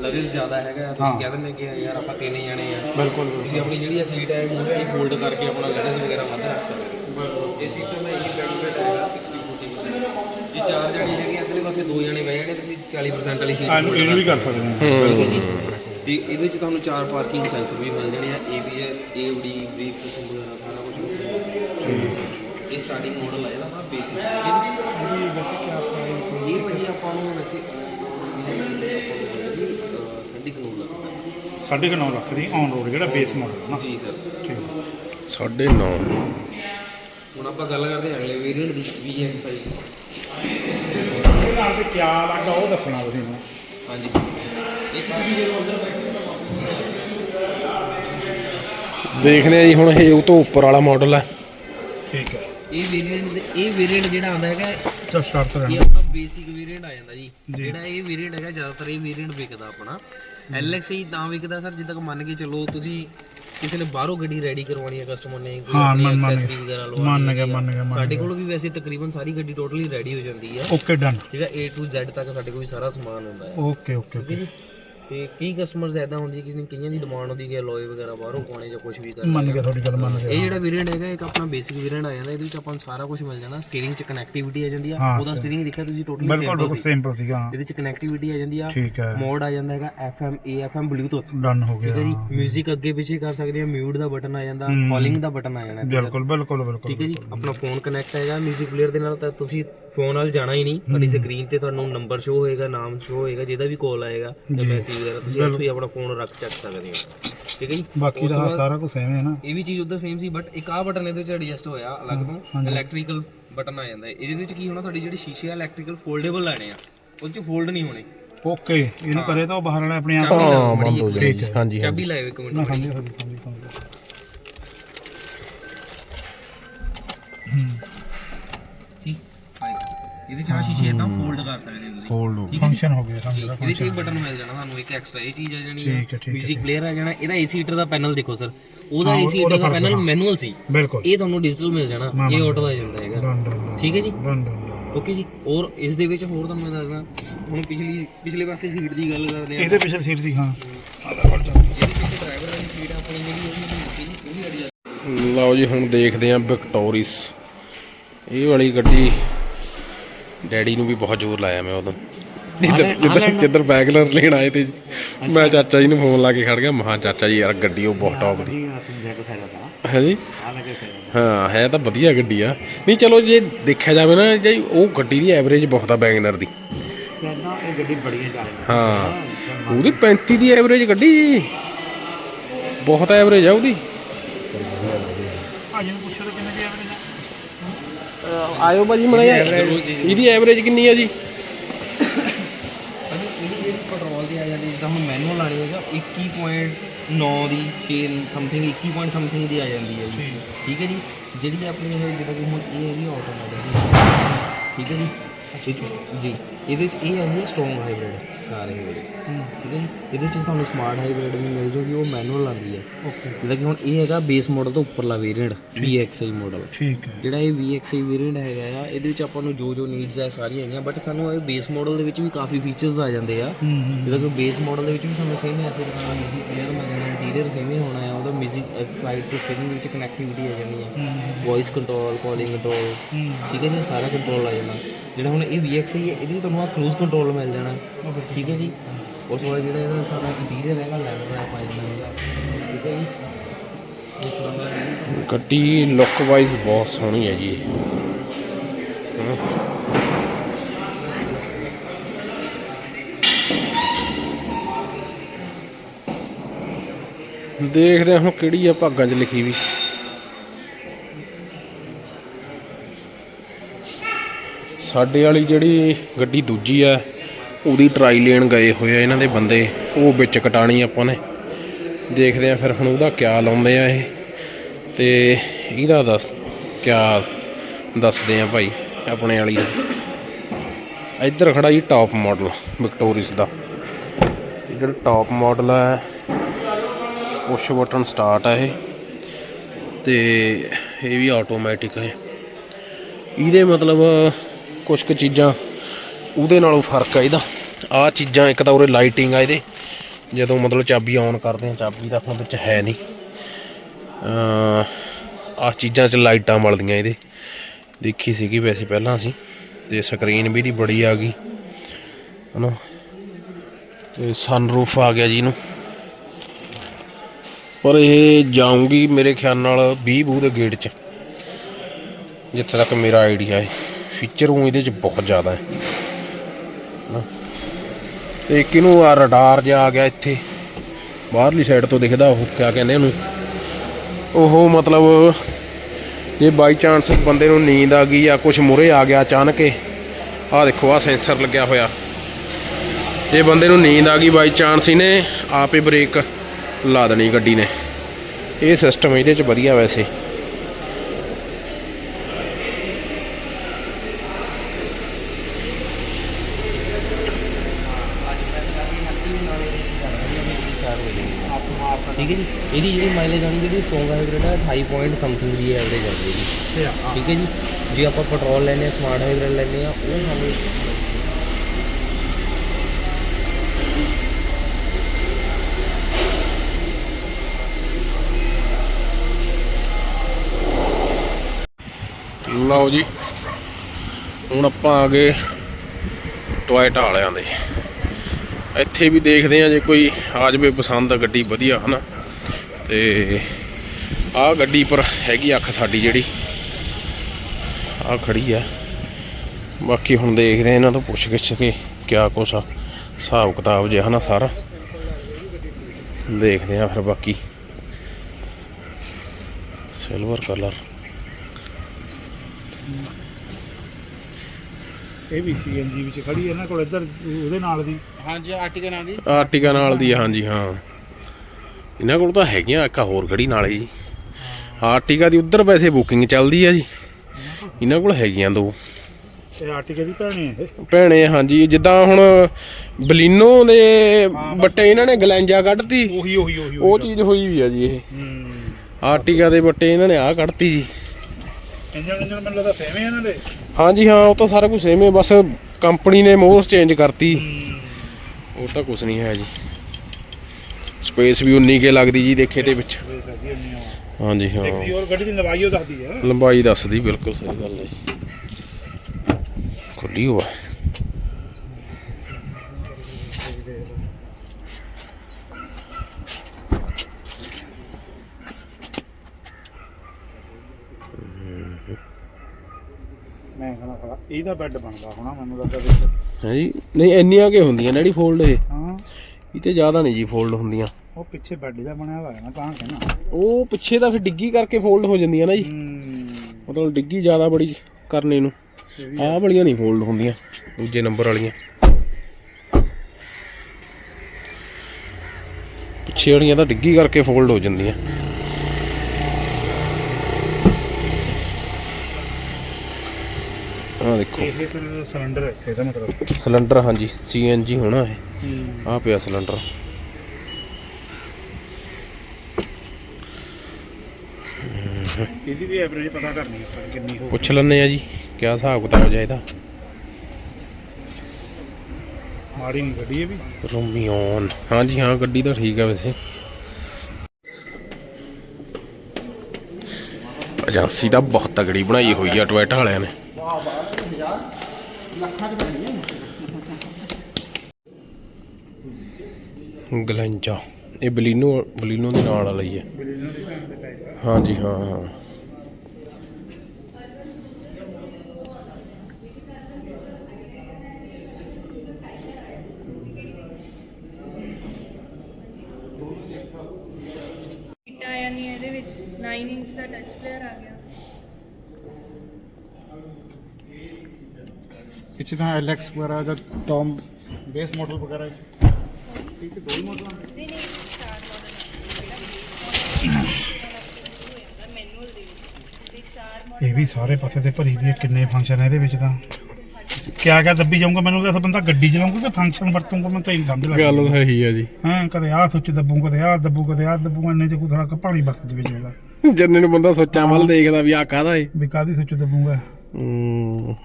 ਲਗੇਜ ਜ਼ਿਆਦਾ ਹੈਗਾ ਤੁਸੀਂ ਕਹਿ ਦਿੰਦੇ ਕਿ ਯਾਰ ਆਪਾਂ ਤਿੰਨ ਹੀ ਜਾਣੇ ਆ। ਬਿਲਕੁਲ ਤੁਸੀਂ ਆਪਣੀ ਜਿਹੜੀ ਆ ਸੀਟ ਹੈ ਮੂਹਰੇ ਵਾਲੀ ਫੋਲਡ ਕਰਕੇ ਆਪਣਾ ਲਗੇਜ ਵਗੈਰਾ ਵੱਧ ਰੱਖ ਸਕਦੇ ਇਹ ਸੀਟ ਦਾ ਇਹ ਬੈਨੀਫਿਟ ਹੈਗਾ 60 40% ਜੇ ਚਾਰ ਜਾਣੇ ਹੈਗੇ ਅਗਲੇ ਪਾਸੇ ਦੋ ਜਾਣੇ ਬਹਿ ਜਾਣੇ ਤੁਸੀਂ 40% ਵਾਲੀ ਸੀਟ ਇਹਨੂੰ ਵੀ ਕਰ ਸਕਦੇ ਹਾਂ। ਹੂੰ। ਤੇ ਇਹਦੇ ਵਿੱਚ ਤੁਹਾਨੂੰ ਚਾਰ ਪਾਰਕਿੰਗ ਸੈਂਸਰ ਵੀ ਮਿਲ ਜਾਣੇ ਆ ABS AOD ਬ੍ਰੇਕ ਸਿਸਟਮ ਵਗੈਰਾ ਸਾਰਾ ਕੁਝ ਸਟਾਰਟਿੰਗ ਮਾਡਲ ਆ ਇਹਦਾ ਆਪਣਾ ਬੇਸਿਕ ਇਹ ਭਾਜੀ ਆਪਾਂ ਨੂੰ ਵੈਸੇ ਸੰਡੀ ਕਨੂਰ ਲੱਗਦਾ ਸਾਢੇ ਕੁ ਨੌ ਲੱਖ ਦੀ ਔਨ ਰੋਡ ਜਿਹੜਾ ਬੇਸ ਮਾਡਲ ਹੈ ਨਾ। ਜੀ ਸਰ ਠੀਕ ਸਾਢੇ ਨੌ ਹੁਣ ਆਪਾਂ ਗੱਲ ਕਰਦੇ ਹਾਂ ਅਗਲੇ ਵੇਰੀਐਂਟ ਦੀ VXI ਇਹਦੇ ਨਾਲ ਤੇ ਕਿਆ ਲੱਗਾ ਉਹ ਦੱਸਣਾ ਤੁਸੀਂ ਮੈਨੂੰ। ਹਾਂਜੀ। ਇੱਕ ਤੁਸੀਂ ਜਦੋਂ ਅੰਦਰ ਬੈਠੇ ਦੇਖਦੇ ਆ ਜੀ ਹੁਣ ਇਹ ਉਹ ਤੋਂ ਉੱਪਰ ਵਾਲਾ ਮਾਡਲ ਹੈ ਠੀਕ ਹੈ। ਇਹ ਵੇਰੀਐਂਟ ਇਹ ਵੇਰੀਐਂਟ ਜਿਹੜਾ ਆਉਂਦਾ ਹੈਗਾ ਚਲ ਸਟਾਰਟ ਕਰ ਇਹ ਆਪਣਾ ਬੇਸਿਕ ਵੇਰੀਐਂਟ ਆ ਜਾਂਦਾ ਜੀ। ਜਿਹੜਾ ਇਹ ਵੇਰੀਐਂਟ ਹੈਗਾ ਜ਼ਿਆਦਾਤਰ ਇਹ ਵੇਰੀਐਂਟ ਵਿਕਦਾ ਆਪਣਾ। LXI ਤਾਂ ਵਿਕਦਾ ਸਰ ਜਿੱਦਾਂ ਮੰਨ ਕੇ ਚੱਲੋ ਤੁਸੀਂ ਕਿਸੇ ਨੇ ਬਾਹਰੋਂ ਗੱਡੀ ਰੈਡੀ ਕਰਵਾਉਣੀ ਹੈ ਕਸਟਮਰ ਨੇ ਕੋਈ ਹਾਂ, ਆਪਣੀ ਮੰਨ- ਮੰਨ ਐਕਸੈਸਰੀ। ਵਗੈਰਾ ਮੰਨ ਲਵਾਉਣੀ ਗਿਆ। ਮੰਨ ਗਿਆ, ਮੰਨ ਸਾਡੇ ਗਿਆ। ਕੋਲ ਵੀ ਵੈਸੇ ਤਕਰੀਬਨ ਸਾਰੀ ਗੱਡੀ ਟੋਟਲੀ ਰੈਡੀ ਹੋ ਜਾਂਦੀ ਹੈ ਓਕੇ ਡਨ ਠੀਕ ਹੈ A to Z ਤੱਕ ਸਾਡੇ ਕੋਲ ਵੀ ਸਾਰਾ ਸਮਾਨ ਹੁੰਦਾ ਹੈ। ਓਕੇ ਓਕੇ ਓਕੇ ਜੀ। ਤੇ ਕਈ ਕਸਟਮਰਸ ਐਦਾਂ ਹੁੰਦੀ ਕਿ ਕਿਸੇ ਕਈਆਂ ਦੀ ਡਿਮਾਂਡ ਹੁੰਦੀ ਕਿ ਅਲੋਏ ਵਗੈਰਾ ਬਾਹਰੋਂ ਪਾਉਣੇ ਜਾਂ ਕੁਝ ਵੀ ਕਰਨਾ ਮੰਨ ਗਿਆ ਤੁਹਾਡੀ ਗੱਲ ਮੰਨ ਇਹ ਗਿਆ ਜਿਹੜਾ ਵੇਰੀਐਂਟ ਹੈਗਾ ਇੱਕ ਆਪਣਾ ਬੇਸਿਕ ਵੇਰੀਐਂਟ ਆ ਜਾਂਦਾ ਇਹਦੇ ਵਿੱਚ ਆਪਾਂ ਨੂੰ ਸਾਰਾ ਕੁਝ ਮਿਲ ਜਾਣਾ ਸਟੀਅਰਿੰਗ ਚ ਕਨੈਕਟੀਵਿਟੀ ਆ ਜਾਂਦੀ ਆ ਹਾਂ, ਉਹਦਾ ਸਟੀਅਰਿੰਗ ਦੇਖਿਆ ਤੁਸੀਂ ਟੋਟਲੀ ਬਿਲਕੁਲ ਸੇਮ ਬਿਲਕੁਲ ਸਿੰਪਲ ਸੀਗਾ ਹਾਂ ਇਹਦੇ ਚ ਕਨੈਕਟੀਵਿਟੀ ਆ ਜਾਂਦੀ ਆ ਠੀਕ ਹੈ ਮੋਡ ਆ ਜਾਂਦਾ ਹੈਗਾ FM AFM ਬਲੂਟੁੱਥ ਡਨ ਹੋ ਠੀਕ ਹੈ ਜੀ ਗਿਆ 뮤직 ਅੱਗੇ ਪਿੱਛੇ ਕਰ ਸਕਦੇ ਆ ਮਿਊਟ ਦਾ ਬਟਨ ਆ ਜਾਂਦਾ ਹੂੰ। ਕਾਲਿੰਗ ਦਾ ਬਟਨ ਆ ਜਾਣਾ ਇੱਥੇ। ਬਿਲਕੁਲ ਬਿਲਕੁਲ ਬਿਲਕੁਲ ਠੀਕ ਹੈ ਜੀ ਆਪਣਾ ਫੋਨ ਕਨੈਕਟ ਹੈਗਾ 뮤직 ਪਲੇਅਰ ਦੇ ਨਾਲ ਤਾਂ ਤੁਸੀਂ ਫੋਨ ਨਾਲ ਜਾਣਾ ਹੀ ਨਹੀਂ ਤੁਹਾਡੀ ਸਕਰੀਨ ਤੇ ਤੁਹਾਨੂੰ ਨੰਬਰ ਸ਼ੋ ਹੋਏਗਾ ਨਾਮ ਸ਼ੋ ਹੋਏਗਾ ਜਿਹਦਾ ਵੀ ਕਾਲ ਆਏਗਾ ਜਾਂ ਮੈਸੇਜ ਵਗੈਰਾ ਤੁਸੀਂ ਉੱਥੇ ਹੀ ਆਪਣਾ ਫੋਨ ਰੱਖ ਚੱਕ ਸਕਦੇ ਹੋ। ਠੀਕ ਹੈ ਜੀ? ਬਾਕੀ ਉਸ ਤੋਂ ਦਾ ਬਾਅਦ ਸਾਰਾ ਕੁਝ ਸੇਮ ਹੈ ਨਾ। ਇਹ ਵੀ ਚੀਜ਼ ਉਧਰ ਸੇਮ ਸੀ ਬਟ ਇੱਕ ਆ ਬਟਨ ਇਹਦੇ ਵਿੱਚ ਐਡਜਸਟ ਹੋਇਆ ਅਲੱਗ ਤੋਂ। ਇਲੈਕਟ੍ਰੀਕਲ ਬਟਨ ਆ ਜਾਂਦਾ। ਹੈ ਇਹਦੇ ਵਿੱਚ ਕੀ ਹੋਣਾ ਤੁਹਾਡੀ ਜਿਹੜੀ ਸ਼ੀਸ਼ੇ ਆ ਇਲੈਕਟ੍ਰੀਕਲ ਫੋਲਡੇਬਲ ਲੈਣੇ ਆ। ਉਹ ਚ ਫੋਲਡ ਨਹੀਂ ਹੋਣੇ। ਓਕੇ ਇਹਨੂੰ ਕਰੇ ਤਾਂ ਉਹ ਬਾਹਰ ਵਾਲਾ ਆਪਣੇ ਆਪ ਹਾਂ ਬੰਦ ਹੋ ਜਾਣੀ ਜੀ। ਹਾਂਜੀ ਚਾਬੀ ਲਾਇਓ ਇੱਕ ਨਾ ਮਿੰਟ ਹਾਂਜੀ ਹਾਂਜੀ ਹਾਂਜੀ ਹਾਂਜੀ। ਇਹਦੇ ਚ ਆ ਸ਼ੀਸ਼ੇ ਇਦਾਂ ਫੋਲਡ ਕਰ ਸਕਦੇ ਹੋ ਤੁਸੀਂ। ਫੋਲਡ ਹੋ। ਠੀਕ ਹੈ ਜੀ? ਫੰਕਸ਼ਨ ਹੋ ਗਿਆ ਸਮਝ ਲਾ ਇਹਦੇ ਚ ਇੱਕ ਬਟਨ ਮਿਲ ਜਾਣਾ ਤੁਹਾਨੂੰ ਇੱਕ ਐਕਸਟਰਾ ਇਹ ਚੀਜ਼ ਆ ਜਾਣੀ ਹੈ ਠੀਕ ਹੈ, ਠੀਕ ਹੈ, 뮤직 ਪਲੇਅਰ ਆ ਜਾਣਾ। ਇਹਦਾ ਏਸੀ ਹੀਟਰ ਦਾ ਪੈਨਲ ਦੇਖੋ ਸਰ ਉਹਦਾ ਏਸੀ ਹੀਟਰ ਦਾ ਪੈਨਲ ਮੈਨੂਅਲ ਸੀ। ਬਿਲਕੁਲ। ਇਹ ਤੁਹਾਨੂੰ ਡਿਜੀਟਲ ਮਿਲ ਜਾਣਾ। ਹਾਂ, ਇਹ ਹਾਂ। ਆਟੋ ਆ ਜਾਂਦਾ ਹੈਗਾ। ਡਨ ਡਨ ਠੀਕ ਹੈ ਜੀ? ਡਨ ਡਨ ਓਕੇ ਜੀ। ਔਰ ਇਸ ਦੇ ਵਿੱਚ ਹੋਰ ਤੁਹਾਨੂੰ ਮੈਂ ਦੱਸਦਾ। ਹੁਣ ਪਿਛਲੀ ਪਿਛਲੇ ਪਾਸੇ ਸੀਟ ਦੀ ਗੱਲ ਕਰਦੇ ਆ ਇਹਦੇ ਪਿਛਲੇ ਸੀਟ ਦੀ ਹਾਂ। ਜਿਹਦੇ ਵਿੱਚ ਡਰਾਈਵਰ ਵਾਲੀ ਸੀਟ ਆਪਣੀ ਜਿਹੜੀ ਉਹ ਵੀ ਦਿੱਤੀ ਨੀ, ਉਹ ਵੀ adjust ਲਓ ਜੀ ਹੁਣ ਦੇਖਦੇ ਆਂ ਵਿਕਟੋਰਿਸ ਇਹ ਵਾਲੀ ਗੱਡੀ ਡੈਡੀ ਨੂੰ ਵੀ ਬਹੁਤ ਜ਼ੋਰ ਲਾਇਆ ਮੈਂ ਉਦੋਂ। ਜਿੱਧਰ ਜਿੱਧਰ ਜਿੱਧਰ ਬੈਗਲਰ ਲੈਣ ਆਏ ਤੇ ਮੈਂ ਚਾਚਾ ਜੀ ਨੂੰ ਫੋਨ ਲਾ ਕੇ ਖੜ ਗਿਆ ਮਹਾ ਚਾਚਾ ਜੀ ਯਾਰ ਗੱਡੀ ਉਹ ਬਹੁਤ ਟੌਪ ਦੀ। ਹੈ ਜੀ? ਹਾਂ ਹੈ ਤਾਂ ਵਧੀਆ ਗੱਡੀ ਆ। ਨਹੀਂ ਚਲੋ ਜੇ ਦੇਖਿਆ ਜਾਵੇ ਨਾ ਜੀ ਉਹ ਗੱਡੀ ਦੀ ਐਵਰੇਜ ਬਹੁਤ ਆ ਬੈਗਨਰ ਦੀ। ਇਹ ਗੱਡੀ ਬੜੀ ਹੈ ਹਾਂ ਉਹਦੀ 35 ਦੀ ਐਵਰੇਜ ਗੱਡੀ ਬਹੁਤ ਐਵਰੇਜ ਆ ਉਹਦੀ। ਆਇਓ ਭਾਜੀ ਮੜਾ ਇਹਦੀ ਐਵਰੇਜ ਕਿੰਨੀ ਆ ਜੀ? ਪੈਟਰੋਲ ਦੀ ਆ ਜਾਂਦੀ ਜਿੱਦਾਂ ਹੁਣ ਮੈਨੂਅਲ ਆਣੀ ਹੈਗਾ 21.9 ਦੀ ਤੇ ਸਮਥਿੰਗ 21 ਪੁਆਇੰਟ ਸਮਥਿੰਗ ਦੀ ਆ ਜਾਂਦੀ ਹੈ ਜੀ। ਠੀਕ। ਹੈ ਜੀ? ਜਿਹੜੀ ਆਪਣੀ ਇਹ ਜਿਹੜਾ ਕਿ ਹੁਣ ਇਹ ਹੈਗੀ ਆਟੋਮੈਟਿਕ ਠੀਕ ਹੈ ਜੀ? ਹੈ ਜੀ। ਇਹਦੇ ਚ ਇਹ ਆਉਂਦੀ ਹੈ ਸਟਰੋਂਗ ਹਾਈਬ੍ਰਿਡ ਕਾਰ ਇਹ ਵਾਲੀ ਠੀਕ ਹੈ ਜੀ? ਇਹਦੇ ਚ ਤੁਹਾਨੂੰ ਸਮਾਰਟ ਹਾਈਬ੍ਰਿਡ ਵੀ ਮਿਲ ਜੂਗੀ ਉਹ ਮੈਨੂਅਲ ਆਉਂਦੀ ਹੈ। ਓਕੇ ਜਿੱਦਾਂ ਕਿ ਹੁਣ ਇਹ ਹੈਗਾ ਬੇਸ ਮਾਡਲ ਤੋਂ ਉੱਪਰਲਾ ਵੇਰੀਐਂਟ VXI ਮਾਡਲ ਠੀਕ ਹੈ। ਜਿਹੜਾ ਇਹ VXI ਵੇਰੀਐਂਟ ਹੈਗਾ ਆ ਇਹਦੇ ਵਿੱਚ ਆਪਾਂ ਨੂੰ ਜੋ ਜੋ ਨੀਡਸ ਆ ਸਾਰੀਆਂ ਹੈਗੀਆਂ ਬਟ ਸਾਨੂੰ ਇਹ ਬੇਸ ਮਾਡਲ ਦੇ ਵਿੱਚ ਵੀ ਕਾਫੀ ਫੀਚਰਸ ਆ ਜਾਂਦੇ ਆ। ਹੂੰ ਹੂੰ। ਜਿਹਦਾ ਕਿ ਬੇਸ ਮਾਡਲ ਦੇ ਵਿੱਚ ਵੀ ਸਾਨੂੰ ਸੇਮ ਐਸੇ ਤਰ੍ਹਾਂ ਮਿਊਜ਼ਿਕ ਪਲੇਅਰ ਮਿਲ ਜਾਣਾ ਇੰਟੀਰੀਅਰ ਸੇਮ ਹੀ ਹੋਣਾ ਆ ਉਹਦਾ ਮਿਊਜ਼ਿਕ ਸਾਈਡ ਤੇ ਸਟੀਅਰਿੰਗ ਵਿੱਚ ਕਨੈਕਟੀਵਿਟੀ ਆ ਜਾਣੀ ਹੈ ਵੌਇਸ ਕੰਟਰੋਲ ਕਾਲਿੰਗ ਕੰਟਰੋਲ ਹੂੰ। ਠੀਕ ਹੈ ਜੀ? ਸਾਰਾ ਕੰਟਰੋਲ ਆ ਜਾਣਾ ਜਿਹੜਾ ਹੁਣ ਇਹ VXI ਹੈ ਇਹਦੇ ਵਿੱਚ ਤੁਹਾਨੂੰ ਆ ਕਰੂਜ਼ ਕੰਟਰੋਲ ਮਿਲ ਜਾਣਾ। ਠੀਕ ਹੈ ਜੀ? ਉਸ ਬਾਅਦ ਜਿਹੜਾ ਇਹਦਾ ਤੁਹਾਡਾ ਇੰਟੀਰੀਅਰ ਹੈਗਾ ਲੈਦਰ ਦਾ ਪਾਇਪ ਦਾ। ਠੀਕ ਹੈ ਜੀ? ਗੱਡੀ ਲੁੱਕ ਵਾਈਜ਼ ਬਹੁਤ ਸੋਹਣੀ ਹੈ ਜੀ। ਦੇਖਦੇ ਹਾਂ ਹੁਣ ਕਿਹੜੀ ਆ ਭਾਗਾਂ 'ਚ ਲਿਖੀ ਵੀ। ਸਾਡੇ ਵਾਲੀ ਜਿਹੜੀ ਗੱਡੀ ਦੂਜੀ ਆ, ਉਹਦੀ ਟਰਾਈ ਲੈਣ ਗਏ ਹੋਏ ਆ ਇਹਨਾਂ ਦੇ ਬੰਦੇ, ਉਹ ਵਿੱਚ ਕਟਾਣੀ ਆਪਾਂ ਨੇ। ਦੇਖਦੇ ਆ ਫਿਰ ਹੁਣ ਉਹਦਾ ਕਿਆ ਲਾਉਂਦੇ ਆ ਇਹ। ਤੇ ਇਹਦਾ ਦੱਸ, ਕਿਆ ਦੱਸਦੇ ਆ ਭਾਈ ਆਪਣੇ ਵਾਲੀ ਦਾ। ਇੱਧਰ ਖੜਾ ਜੀ ਟਾਪ ਮਾਡਲ ਵਿਕਟੋਰੀਸ ਦਾ। ਇਹ ਜਿਹੜਾ ਟਾਪ ਮਾਡਲ ਹੈ ਪੁਸ਼ ਬਟਨ ਸਟਾਰਟ ਹੈ ਇਹ। ਤੇ ਇਹ ਵੀ ਆਟੋਮੈਟਿਕ ਹੈ ਇਹਦੇ ਮਤਲਬ ਕੁਝ ਕੁ ਚੀਜ਼ਾਂ ਉਹਦੇ ਨਾਲੋਂ ਫ਼ਰਕ ਆ ਇਹਦਾ। ਆ ਚੀਜ਼ਾਂ ਇੱਕ ਤਾਂ ਉਰੇ ਲਾਈਟਿੰਗ ਆ ਇਹਦੇ। ਜਦੋਂ ਮਤਲਬ ਚਾਬੀ ਔਨ ਕਰਦੇ ਆ ਚਾਬੀ ਦਾ ਆਪਣੇ ਵਿੱਚ ਹੈ ਨਹੀਂ। ਆ ਚੀਜ਼ਾਂ 'ਚ ਲਾਈਟਾਂ ਮਲਦੀਆਂ ਇਹਦੇ। ਦੇਖੀ ਸੀਗੀ ਵੈਸੇ ਪਹਿਲਾਂ ਅਸੀਂ, ਤੇ ਸਕਰੀਨ ਵੀ ਇਹਦੀ ਬੜੀ ਆ ਗਈ। ਹਨਾ? ਤੇ ਸਨਰੂਫ ਆ ਗਿਆ ਜੀ ਇਹਨੂੰ। ਪਰ ਇਹ ਜਾਊਂਗੀ ਮੇਰੇ ਖਿਆਲ ਨਾਲ 20 ਬੂ ਦੇ ਗੇਟ 'ਚ, ਜਿੱਥੇ ਤੱਕ ਮੇਰਾ ਆਈਡੀਆ ਹੈ। ਫੀਚਰ ਉਹ ਇਹਦੇ 'ਚ ਬਹੁਤ ਜ਼ਿਆਦਾ ਹੈ। ਹਨਾ। ਤੇ ਇੱਕ ਇਹਨੂੰ ਆ ਰਡਾਰ ਜਿਹਾ ਆ ਗਿਆ ਇੱਥੇ। ਬਾਹਰਲੀ ਸਾਈਡ ਤੋਂ ਦਿਖਦਾ ਉਹ, ਕਿਆ ਕਹਿੰਦੇ ਉਹਨੂੰ। ਉਹ ਮਤਲਬ ਜੇ ਬਾਈ ਚਾਂਸ ਬੰਦੇ ਨੂੰ ਨੀਂਦ ਆ ਗਈ ਜਾਂ ਕੁਝ ਮੁਰੇ ਆ ਗਿਆ ਅਚਾਨਕ ਹੀ ਆਹ ਦੇਖੋ, ਆਹ ਸੈਂਸਰ ਲੱਗਿਆ ਹੋਇਆ। ਜੇ ਬੰਦੇ ਨੂੰ ਨੀਂਦ ਆ ਗਈ ਬਾਈ ਚਾਂਸ ਇਹਨੇ ਆਪੇ ਬ੍ਰੇਕ ਲਾ ਦੇਣੀ ਗੱਡੀ ਨੇ। ਇਹ ਸਿਸਟਮ ਇਹਦੇ ਚ ਵਧੀਆ ਵੈਸੇ। ਇਹਦੀ ਜਿਹੜੀ ਮਾਈਲੇਜ ਆਉਣੀ ਜਿਹੜੀ ਸਟਰੋਂਗ ਹਾਈਬ੍ਰਿਡ ਹੈ 28 ਪੁਆਇੰਟ ਸਮਥਿੰਗ ਦੀ ਐਵਰੇਜ ਆਉਂਦੀ ਹੈ। ਆ ਠੀਕ ਹੈ ਜੀ? ਜੇ ਆਪਾਂ ਪੈਟਰੋਲ ਲੈਨੇ ਆ ਸਮਾਰਟ ਹਾਈਬ੍ਰਿਡ ਲੈਨੇ ਆ ਉਹ ਸਾਨੂੰ ਲਓ ਜੀ ਹੁਣ ਆਪਾਂ ਆ ਗਏ ਟੋਇਟਾ ਵਾਲਿਆਂ ਦੇ। ਇੱਥੇ ਵੀ ਦੇਖਦੇ ਆ ਜੇ ਕੋਈ ਆ ਜਾਵੇ ਪਸੰਦ ਆ ਗੱਡੀ ਵਧੀਆ ਹਨਾ? ਤੇ ਆਹ ਗੱਡੀ ਪਰ ਹੈਗੀ ਅੱਖ ਸਾਡੀ ਜਿਹੜੀ। ਆ ਖੜੀ ਆ। ਬਾਕੀ ਹੁਣ ਦੇਖਦੇ ਆ ਇਹਨਾਂ ਤੋਂ ਪੁੱਛ ਗਿੱਛ ਕੇ ਕਿਆ ਕੁਛ ਆ। ਹਿਸਾਬ ਕਿਤਾਬ ਜਿਹਾ ਹਨਾ ਸਾਰਾ। ਦੇਖਦੇ ਆ ਫਿਰ ਬਾਕੀ। ਸਿਲਵਰ ਕਲਰ ਇਹ ਵੀ ਸੀਐਨਜੀ ਵਿੱਚ ਖੜੀ ਹੈ ਇਹਨਾਂ ਕੋਲ ਇੱਧਰ ਉਹਦੇ ਨਾਲ ਦੀ। ਹਾਂਜੀ ਆਰਟੀਕਲ ਨਾਲ ਦੀ। ਆਰਟਿਕਾ ਨਾਲ ਦੀ ਆ, ਹਾਂਜੀ ਹਾਂ। ਇਹਨਾਂ ਕੋਲ ਤਾਂ ਹੈਗੀਆਂ ਇੱਕ ਹੋਰ ਖੜੀ ਨਾਲੇ ਜੀ। ਆਰਟਿਕਾ ਦੀ ਉਧਰ ਵੈਸੇ ਬੁਕਿੰਗ ਚੱਲਦੀ ਆ ਜੀ। ਇਹਨਾਂ ਕੋਲ ਹੈਗੀਆਂ ਦੋ। ਇਹ ਆਰਟੀਕਲ ਦੀ ਭੈਣੇ ਇਹ? ਭੈਣੇ ਹਾਂਜੀ ਜਿੱਦਾਂ ਹੁਣ ਬਲੀਨੋ ਦੇ ਬੱਟੇ ਇਹਨਾਂ ਨੇ ਗਲੈਂਜਾ ਕੱਢਤੀ। ਉਹੀ ਉਹੀ ਉਹੀ ਉਹ ਚੀਜ਼ ਹੋਈ ਵੀ ਆ ਜੀ ਇਹ। ਆਰਟਿਕਾ ਦੇ ਬੱਟੇ ਇਹਨਾਂ ਨੇ ਆਹ ਕੱਢਤੀ ਜੀ। ਇੰਜਨ ਇੰਜਨ ਮੈਨੂੰ ਲੱਗਦਾ ਸੇਮ ਹੈ ਇਹਨਾਂ ਦੇ। ਹਾਂਜੀ ਹਾਂ ਉਹ ਤਾਂ ਸਾਰਾ ਕੁਝ ਸੇਮ ਹੈ ਬਸ ਕੰਪਨੀ ਨੇ ਮੋਹਰ ਚੇਂਜ ਕਰਤੀ। ਉਹ ਤਾਂ ਕੁਝ ਨਹੀਂ ਹੈ ਜੀ। ਸਪੇਸ ਵੀ ਉਨੀ ਕੇ ਲੱਗਦੀ ਜੀ ਦੇਖੇ ਦੇ ਵਿੱਚ। ਹਾਂਜੀ ਦੇਖਦੀ ਹਾਂ ਹੋਰ ਗੱਡੀ ਦੀ ਲੰਬਾਈ ਉਹ ਦੱਸਦੀ ਹੈ ਲੰਬਾਈ ਦੱਸਦੀ ਬਿਲਕੁਲ ਸਹੀ ਗੱਲ ਹੈ ਖੁੱਲੀ ਹੋਆ ਮੈਂ ਕਹਿੰਦਾ ਸਾਲਾ ਇਹਦਾ ਬੈੱਡ ਬਣਦਾ ਹੋਣਾ ਮੈਨੂੰ ਲੱਗਦਾ ਵਿੱਚ ਹੈ ਜੀ? ਨਹੀਂ ਇੰਨੀਆਂ ਕੇ ਹੁੰਦੀਆਂ ਨੇ ਜਿਹੜੀ ਫੋਲਡ ਇਹ। ਹਾਂ। ਇਹ ਤੇ ਜ਼ਿਆਦਾ ਨਹੀਂ ਜੀ ਫੋਲਡ ਹੁੰਦੀਆਂ। ਉਹ ਪਿੱਛੇ ਬੈੱਡ ਜਿਹਾ ਬਣਿਆ ਹੋਇਆ ਨਾ ਤਾਂ ਕਹਿਣਾ ਉਹ ਪਿੱਛੇ ਤਾਂ ਫਿਰ ਡਿੱਗੀ ਕਰਕੇ ਫੋਲਡ ਹੋ ਜਾਂਦੀਆਂ ਨਾ ਜੀ। ਮਤਲਬ ਡਿੱਗੀ ਜ਼ਿਆਦਾ ਬੜੀ ਕਰਨੇ ਨੂੰ। ਆਹ ਵਾਲੀਆਂ ਨਹੀਂ ਫੋਲਡ ਹੁੰਦੀਆਂ ਦੂਜੇ ਨੰਬਰ ਵਾਲੀਆਂ। ਪਿੱਛੇ ਵਾਲੀਆਂ ਤਾਂ ਡਿੱਗੀ ਕਰਕੇ ਫੋਲਡ ਹੋ ਜਾਂਦੀਆਂ। ਆਹ ਦੇਖੋ। ਇਹ ਫਿਰ ਸਿਲੰਡਰ ਹੈ ਇੱਥੇ ਦਾ ਮਤਲਬ। ਸਿਲੰਡਰ ਹਾਂਜੀ ਸੀਐਨਜੀ ਹੋਣਾ ਇਹ। ਆਹ ਪਿਆ ਸਿਲੰਡਰ। ਇਹਦੀ ਵੀ ਐਵਰੇਜ ਪਤਾ ਕਰਨੀ ਹੈ ਆਪਾਂ ਕਿੰਨੀ ਹੋ ਪੁੱਛ ਲੈਣੇ ਆ ਜੀ ਕਿਆ ਹਿਸਾਬ ਕਿਤਾਬ ਜਾ ਇਹਦਾ। ਮਾੜੀ ਨਹੀਂ ਗੱਡੀ ਇਹ ਵੀ। ਰੋਮੀਓਨ। ਹਾਂਜੀ ਹਾਂ ਗੱਡੀ ਤਾਂ ਠੀਕ ਆ ਵੈਸੇ। ਏਜੰਸੀ ਤਾਂ ਬਹੁਤ ਤਗੜੀ ਬਣਾਈ ਹੋਈ ਆ ਟੋਇਟਾ ਵਾਲਿਆਂ ਨੇ। ਗਲੈਂਜਾ ਇਹ ਬਲੀਨੋ ਬਲੀਨੋ ਦੇ ਨਾਲ ਵਾਲਾ ਹੀ ਹੈ। ਹਾਂਜੀ ਹਾਂ ਹਾਂ ਕਿੱਟ ਆਇਆ ਨਹੀਂ ਇਹਦੇ ਵਿੱਚ 9 ਇੰਚ ਦਾ ਟੱਚ ਪਲੇਅਰ ਆ ਗਿਆ ਪਿੱਛੇ ਤਾਂ ਐਲਐਕਸ ਵਗੈਰਾ ਜਾਂ ਟੌਮ ਬੇਸ ਮਾਡਲ ਵਗੈਰਾ ਚ ਠੀਕ ਹੈ ਦੋ ਹੀ ਮਾਡਲ ਨਹੀਂ ਨਹੀਂ ਚਾਰ ਮਾਡਲ ਮੈਨੂਅਲ ਦੇ ਵਿੱਚ ਤੇ ਚਾਰ ਮਾਡਲ ਇਹ ਵੀ ਸਾਰੇ ਪਾਸੇ ਤੇ ਭਰੀ ਵੀ ਹੈ ਕਿੰਨੇ ਫੰਕਸ਼ਨ ਇਹਦੇ ਵਿੱਚ ਤਾਂ। ਕਿਆ ਕਿਆ ਦੱਬੀ ਜਾਊਂਗਾ ਮੈਨੂੰ ਤਾਂ ਬੰਦਾ ਗੱਡੀ ਚਲਾਉਂਗਾ ਕਿ ਫੰਕਸ਼ਨ ਵਰਤੂੰਗਾ ਮੈਨੂੰ ਤਾਂ ਇਹ ਸਮਝ ਲੱਗ ਗੱਲ ਤਾਂ ਇਹੀ ਆ ਜੀ। ਹਾਂ ਕਦੇ ਆਹ ਸੁੱਚ ਦੱਬੂ ਕਦੇ ਆਹ ਦੱਬੂ ਕਦੇ ਆਹ ਦੱਬੂ ਇੰਨੇ ਚ ਕੋਈ ਥੋੜਾ ਪਾਣੀ ਵਰਤ ਜਵੇ ਜਾਊਗਾ ਜੰਨੇ ਨੂੰ ਬੰਦਾ ਸੋਚਾਂ ਵੱਲ ਦੇਖਦਾ ਵੀ ਆ ਕਾਹਦਾ ਏ? ਵੀ ਕਾਹਦੀ ਸੁੱਚ ਦੱਬੂਗਾ। ਹੂੰ।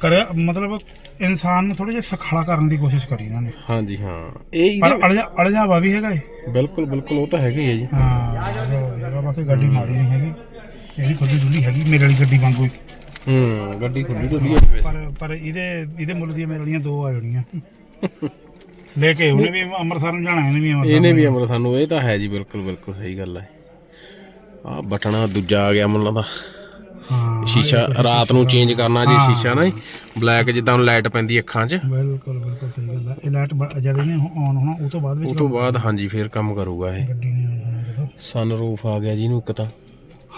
ਕਰਿਆ ਮਤਲਬ ਇਨਸਾਨ ਨੂੰ ਥੋੜਾ ਜਿਹਾ ਸਖਾਲਾ ਕਰਨ ਦੀ ਕੋਸ਼ਿਸ਼ ਕਰੀ ਇਹਨਾਂ ਨੇ। ਹਾਂਜੀ ਹਾਂ। ਇਹ ਪਰ ਇਹਦੇ- ਅੜਜਾ ਅੜਜਾਵਾ ਵੀ ਹੈਗਾ ਇਹ। ਬਿਲਕੁਲ ਬਿਲਕੁਲ ਉਹ ਤਾਂ ਹੈਗਾ ਹੀ ਹੈ ਜੀ। ਹਾਂ ਇਹ ਬਾਕੀ ਗੱਡੀ ਮਾੜੀ ਨਹੀਂ ਹੈਗੀ। ਇਹ ਵੀ ਖੁੱਲੀ ਡੁੱਲੀ ਹੈਗੀ ਮੇਰੇ ਵਾਲੀ ਗੱਡੀ ਵਾਂਗੂ ਹੀ। ਹੂੰ ਗੱਡੀ ਖੁੱਲੀ ਡੁੱਲੀ ਹੈ ਵੈਸੇ ਪਰ ਪਰ ਇਹਦੇ ਇਹਦੇ ਮੁੱਲ ਦੀਆਂ ਮੇਰੇ ਵਾਲੀਆਂ ਦੋ ਆ ਜਾਣੀਆਂ। ਲੈ ਕੇ ਉਹਨੇ ਵੀ ਅੰਮ੍ਰਿਤਸਰ ਨੂੰ ਜਾਣਾ ਇਹਨੇ ਵੀ ਅੰਮ੍ਰਿਤਸਰ ਇਹਨੇ ਵੀ ਅਮਰ ਸਾਨੂੰ ਇਹ ਤਾਂ ਹੈ ਜੀ ਬਿਲਕੁਲ ਬਿਲਕੁਲ ਸਹੀ ਗੱਲ ਹੈ। ਆ ਬਟਨਾ ਦੂਜਾ ਆ ਗਿਆ ਮੁੱਲਾਂ ਦਾ। ਹਾਂ ਸ਼ੀਸ਼ਾ ਰਾਤ ਨੂੰ ਚੇਂਜ ਕਰਨਾ ਜੀ ਸ਼ੀਸ਼ਾ ਨਾ ਬਲੈਕ ਜਿੱਦਾਂ ਹੁਣ ਲਾਈਟ ਪੈਂਦੀ ਅੱਖਾਂ 'ਚ। ਬਿਲਕੁਲ ਬਿਲਕੁਲ ਸਹੀ ਗੱਲ ਹੈ ਇਹ ਲਾਈਟ ਜਦ ਇਹਨੇ ਆਨ ਹੋਣਾ ਉਹ ਤੋਂ ਬਾਅਦ ਉਹ ਵਿੱਚ ਤੋਂ ਬਾਅਦ ਹਾਂਜੀ ਫੇਰ ਕੰਮ ਕਰੂਗਾ ਇਹ। ਗੱਡੀ ਨੇ ਜਦੋਂ। ਸਨਰੂਫ ਆ ਗਿਆ ਜੀ ਇਹਨੂੰ ਇੱਕ ਤਾਂ।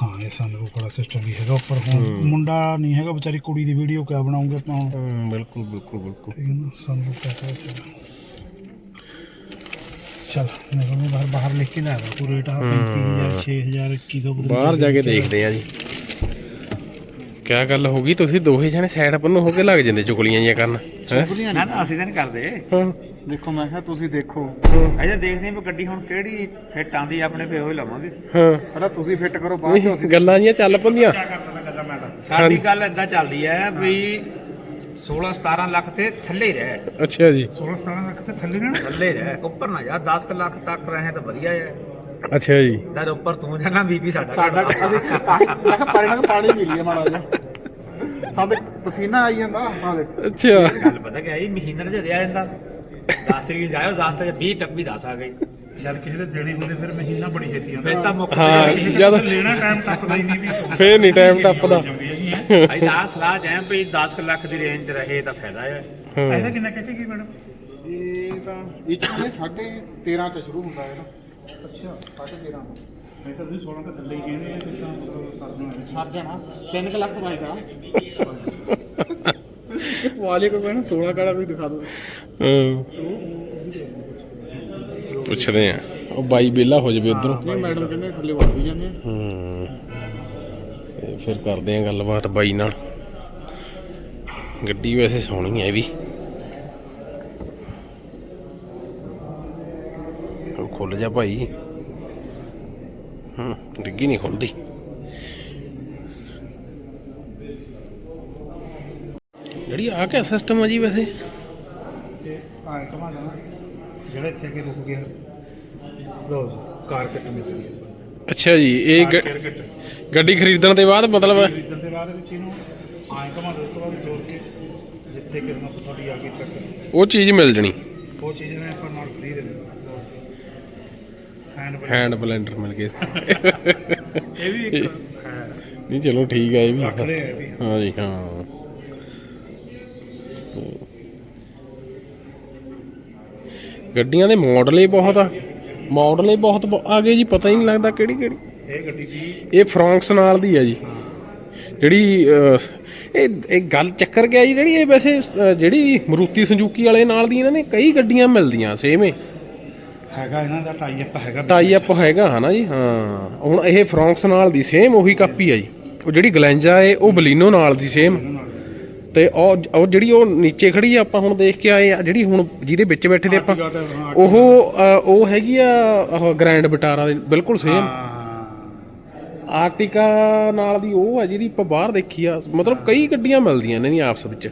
ਹਾਂ ਇਹ ਸਾਨੂੰ ਵਾਲਾ ਸਿਸਟਮ ਵੀ ਹੈਗਾ ਉੱਪਰ। ਹੁਣ ਮੁੰਡਾ ਨਹੀਂ ਹੈਗਾ ਵਿਚਾਰੀ ਕੁੜੀ ਦੀ ਵੀਡੀਓ ਕਿਆ ਬਣਾਉਂਗੇ ਆਪਾਂ ਹੁਣ। ਬਿਲਕੁਲ ਬਿਲਕੁਲ ਬਿਲਕੁਲ। ਠੀਕ ਹੈ ਨਾ ਸਾਨੂੰ ਚੱਲ। ਚਲ ਨਿਕਲੂ ਬਾਹਰ ਬਾਹਰ ਲਿਖ ਕੇ ਲੈ ਆਵਾ ਕੋਈ ਰੇਟ ਆ 35000 6000 2100 ਬਾਹਰ ਜਾ ਕੇ ਦੇਖਦੇ ਆ ਜੀ। ਕਿਆ ਗੱਲ ਹੋ ਗਈ? ਤੁਸੀਂ ਦੋਹੇ ਜਣੇ ਸਾਈਡ ਪੰਨੂ ਹੋ ਕੇ ਲੱਗ ਜਾਂਦੇ ਚੁਗਲੀਆਂ ਜੀਆਂ ਕਰਨ ਹੈ? ਨਾ ਨਾ ਅਸੀਂ ਤਾਂ ਨਹੀਂ ਕਰਦੇ। ਹਾਂ। ਦੇਖੋ ਮੈਂ ਕਿਹਾ ਤੁਸੀਂ ਦੇਖੋ। ਅਜੇ ਦੇਖਦੇ ਹਾਂ ਵੀ ਗੱਡੀ ਹੁਣ ਕਿਹੜੀ ਫਿੱਟ ਆਂਦੀ ਆ ਆਪਣੇ ਫੇਰ ਉਹ ਹੀ ਲਵਾਂਗੇ। ਹਾਂ। ਪਹਿਲਾਂ ਤੁਸੀਂ ਫਿੱਟ ਕਰੋ ਬਾਅਦ ਚ ਨਹੀਂ, ਗੱਲਾਂ ਜੀਆਂ ਚੱਲ ਪੰਦੀਆਂ। ਸਾਡੀ ਗੱਲ ਏਦਾਂ ਚੱਲਦੀ ਹੈ ਵੀ 16 17 ਲੱਖ ਤੇ ਥੱਲੇ ਹੀ ਰਹਿ। ਅੱਛਾ ਜੀ। 16 17 ਲੱਖ ਤੇ ਥੱਲੇ ਨਾ ਥੱਲੇ ਰਹਿ। ਉੱਪਰ ਨਾ ਜਾ 10 ਕੁ ਲੱਖ ਤੱਕ ਰਹੇ ਤਾਂ ਵਧੀਆ ਅੱਛਾ ਜੀ। ਦਰ ਉੱਪਰ ਤੂੰ ਜਾਣਾ ਬੀਬੀ ਸਾਡਾ ਸਾਡਾ ਅਸੀਂ ਮੈਂ ਕਿਹਾ ਪਾਣੀ ਨਾਲ ਪਾਣੀ ਪੀ ਲਈਏ ਮਾੜਾ ਜਿਹਾ। ਸਾਡੇ ਪਸੀਨਾ ਆਈ ਜਾਂਦਾ ਹਾਲੇ ਅੱਛਾ। ਗੱਲ ਪਤਾ ਕਿ ਆਈ ਮਹੀਨਾ ਤੇ ਦਿਆ ਜਾਂਦਾ। 10 ਤਰੀਕ ਜਾਇਓ 10 ਤੇ 20 ਟੱਪੀ 10 ਆ ਗਈ। ਜਦ ਕਿਸੇ ਦੇ ਦੇਣੀ ਹੁੰਦੇ ਫਿਰ ਮਹੀਨਾ ਬੜੀ ਛੇਤੀ ਆਉਂਦਾ। ਫਿਰ ਤਾਂ ਮੁੱਕ ਹਾਂ ਜਦ ਲੈਣਾ ਟਾਈਮ ਟੱਪਦਾ ਹੀ ਨਹੀਂ। ਵੀ ਫੇਰ ਨਹੀਂ ਟਾਈਮ ਟੱਪਦਾ। ਤਾਂ ਆਹ ਸਲਾਹ ਜਾਏ ਵੀ 10 ਲੱਖ ਦੀ ਰੇਂਜ 'ਚ ਰਹੇ ਤਾਂ ਫਾਇਦਾ ਹੈ। ਹਾਂ। ਇਹਦਾ ਕਿੰਨਾ ਕਹਿ ਕੇ ਕੀ ਮੈਡਮ? ਇਹ ਤਾਂ ਇਹ ਚ ਨੇ ਸਾਢੇ 13 ਚ ਸ਼ੁਰੂ ਹੁੰਦਾ ਹੈ ਨਾ। ਅੱਛਾ ਸਾਢੇ 13 ਮੈਂ ਤਾਂ ਤੁਸੀਂ 16 ਤੋਂ ਥੱਲੇ ਹੀ ਕਹਿੰਦੇ ਆ ਫਿਰ ਤਾਂ ਮਤਲਬ ਸਰਨਾ ਹੈ ਸਰ ਜਾਣਾ। 3 ਲੱਖ ਵਜਦਾ ਇਹ ਪਵਾਲੇ ਕੋ ਕਹਿੰਦਾ 16 ਕਾੜਾ ਕੋਈ ਦਿਖਾ ਦੋ ਹਾਂ। ਪੁੱਛਦੇ ਆ। ਉਹ ਬਾਈ ਬੇਲਾ ਹੋ ਜਾਵੇ ਉਧਰੋਂ। ਨਹੀਂ ਮੈਡਮ ਕਹਿੰਦੇ ਥੱਲੇ ਵੜ ਵੀ ਜਾਂਦੇ ਆ। ਹੂੰ। ਤੇ ਫਿਰ ਕਰਦੇ ਆ ਗੱਲਬਾਤ ਬਾਈ ਨਾਲ। ਗੱਡੀ ਵੈਸੇ ਸੋਹਣੀ ਹੈ ਇਹ ਵੀ ਉਹ ਖੁੱਲ ਜਾ ਭਾਈ। ਹੂੰ ਡਿੱਗੀ ਨਹੀਂ ਖੁੱਲਦੀ। ਜਿਹੜੀ ਆ ਕਿਆ ਸਿਸਟਮ ਆ ਜੀ ਵੈਸੇ? ਆਏ ਕਮਾ ਜਾਣਾ ਜਿਹੜਾ ਇੱਥੇ ਕੇ ਰੁਕ ਗਿਆ ਰੋਜ਼ ਕਾਰਪੈਟ ਮਿਲ ਰਹੀ ਹੈ ਅੱਛਾ ਜੀ ਇਹ ਗ- ਕਾਰਪੈਟ ਗੱਡੀ ਖਰੀਦਣ ਦੇ ਬਾਅਦ ਮਤਲਬ ਖਰੀਦਣ ਦੇ ਬਾਅਦ ਵਿੱਚ ਇਹਨੂੰ ਆਏ ਕਮਾ ਦੇ ਉਸ ਤੋਂ ਬਾਅਦ ਜੋੜ ਕੇ ਜਿੱਥੇ ਕਿਰਨਾ ਤੁਹਾਡੀ ਆ ਗਈ ਤੱਕ ਉਹ ਚੀਜ਼ ਮਿਲ ਜਣੀ। ਉਹ ਚੀਜ਼ ਨੇ ਆਪਾਂ ਨਾਲ ਫ੍ਰੀ ਦੇ ਦਿੰਦੇ ਹੈਂਡ ਬਲੈਂਡਰ ਮਿਲ ਗਏ। ਇਹ ਵੀ ਇੱਕ ਹੈ। ਨਹੀਂ ਚਲੋ ਠੀਕ ਹੈ ਇਹ ਵੀ ਲਿਆ ਇਹ ਵੀ। ਹਾਂ। ਜੀ ਹਾਂ। ਗੱਡੀਆਂ ਦੇ ਮਾਡਲ ਹੀ ਬਹੁਤ ਆ। ਮਾਡਲ ਹੀ ਬਹੁਤ ਬ- ਆ ਗਏ ਜੀ ਪਤਾ ਹੀ ਨਹੀਂ ਲੱਗਦਾ ਕਿਹੜੀ ਕਿਹੜੀ। ਇਹ ਗੱਡੀ ਦੀ ਇਹ ਫਰਾਂਕਸ ਨਾਲ ਦੀ ਆ ਜੀ। ਜਿਹੜੀ ਅਹ, ਇਹ ਇਹ ਗੱਲ ਚੱਕਰ ਗਿਆ ਜੀ ਜਿਹੜੀ ਇਹ ਵੈਸੇ ਅਹ, ਜਿਹੜੀ ਮਰੂਤੀ ਸੰਜੂਕੀ ਵਾਲੇ ਨਾਲ ਦੀ ਇਹਨਾਂ ਨੇ ਕਈ ਗੱਡੀਆਂ ਮਿਲਦੀਆਂ ਸੇਮ ਏ ਹੈਗਾ ਇਹਨਾਂ ਦਾ ਟਾਈ ਅਪ ਹੈਗਾ ਟਾਈ ਅਪ ਹੈਗਾ ਹਨਾ ਜੀ? ਹਾਂ। ਹੁਣ ਇਹ ਫਰਾਂਕਸ ਨਾਲ ਦੀ ਸੇਮ ਉਹੀ ਕਾਪੀ ਆ ਜੀ। ਉਹ ਜਿਹੜੀ ਗਲੈਂਜਾ ਏ ਉਹ ਬਲੀਨੋ ਨਾਲ ਦੀ ਸੇਮ ਤੇ ਉਹ ਉਹ ਜਿਹੜੀ ਉਹ ਨੀਚੇ ਖੜੀ ਆ ਆਪਾਂ ਹੁਣ ਦੇਖ ਕੇ ਆਏ ਆ ਜਿਹੜੀ ਹੁਣ ਜਿਹਦੇ ਵਿੱਚ ਬੈਠੇ ਤੇ ਆਪਾਂ ਉਹ ਉਹ ਹੈਗੀ ਆ ਉਹ ਗ੍ਰੈਂਡ ਵਿਟਾਰਾ ਦੇ ਬਿਲਕੁਲ ਸੇਮ ਆਰਟਿਕਾ ਨਾਲ ਦੀ ਉਹ ਆ ਜਿਹਦੀ ਆਪਾਂ ਬਾਹਰ ਦੇਖੀ ਆ ਮਤਲਬ ਕਈ ਗੱਡੀਆਂ ਮਿਲਦੀਆਂ ਇਹਨਾਂ ਦੀਆਂ ਆਪਸ ਵਿੱਚ।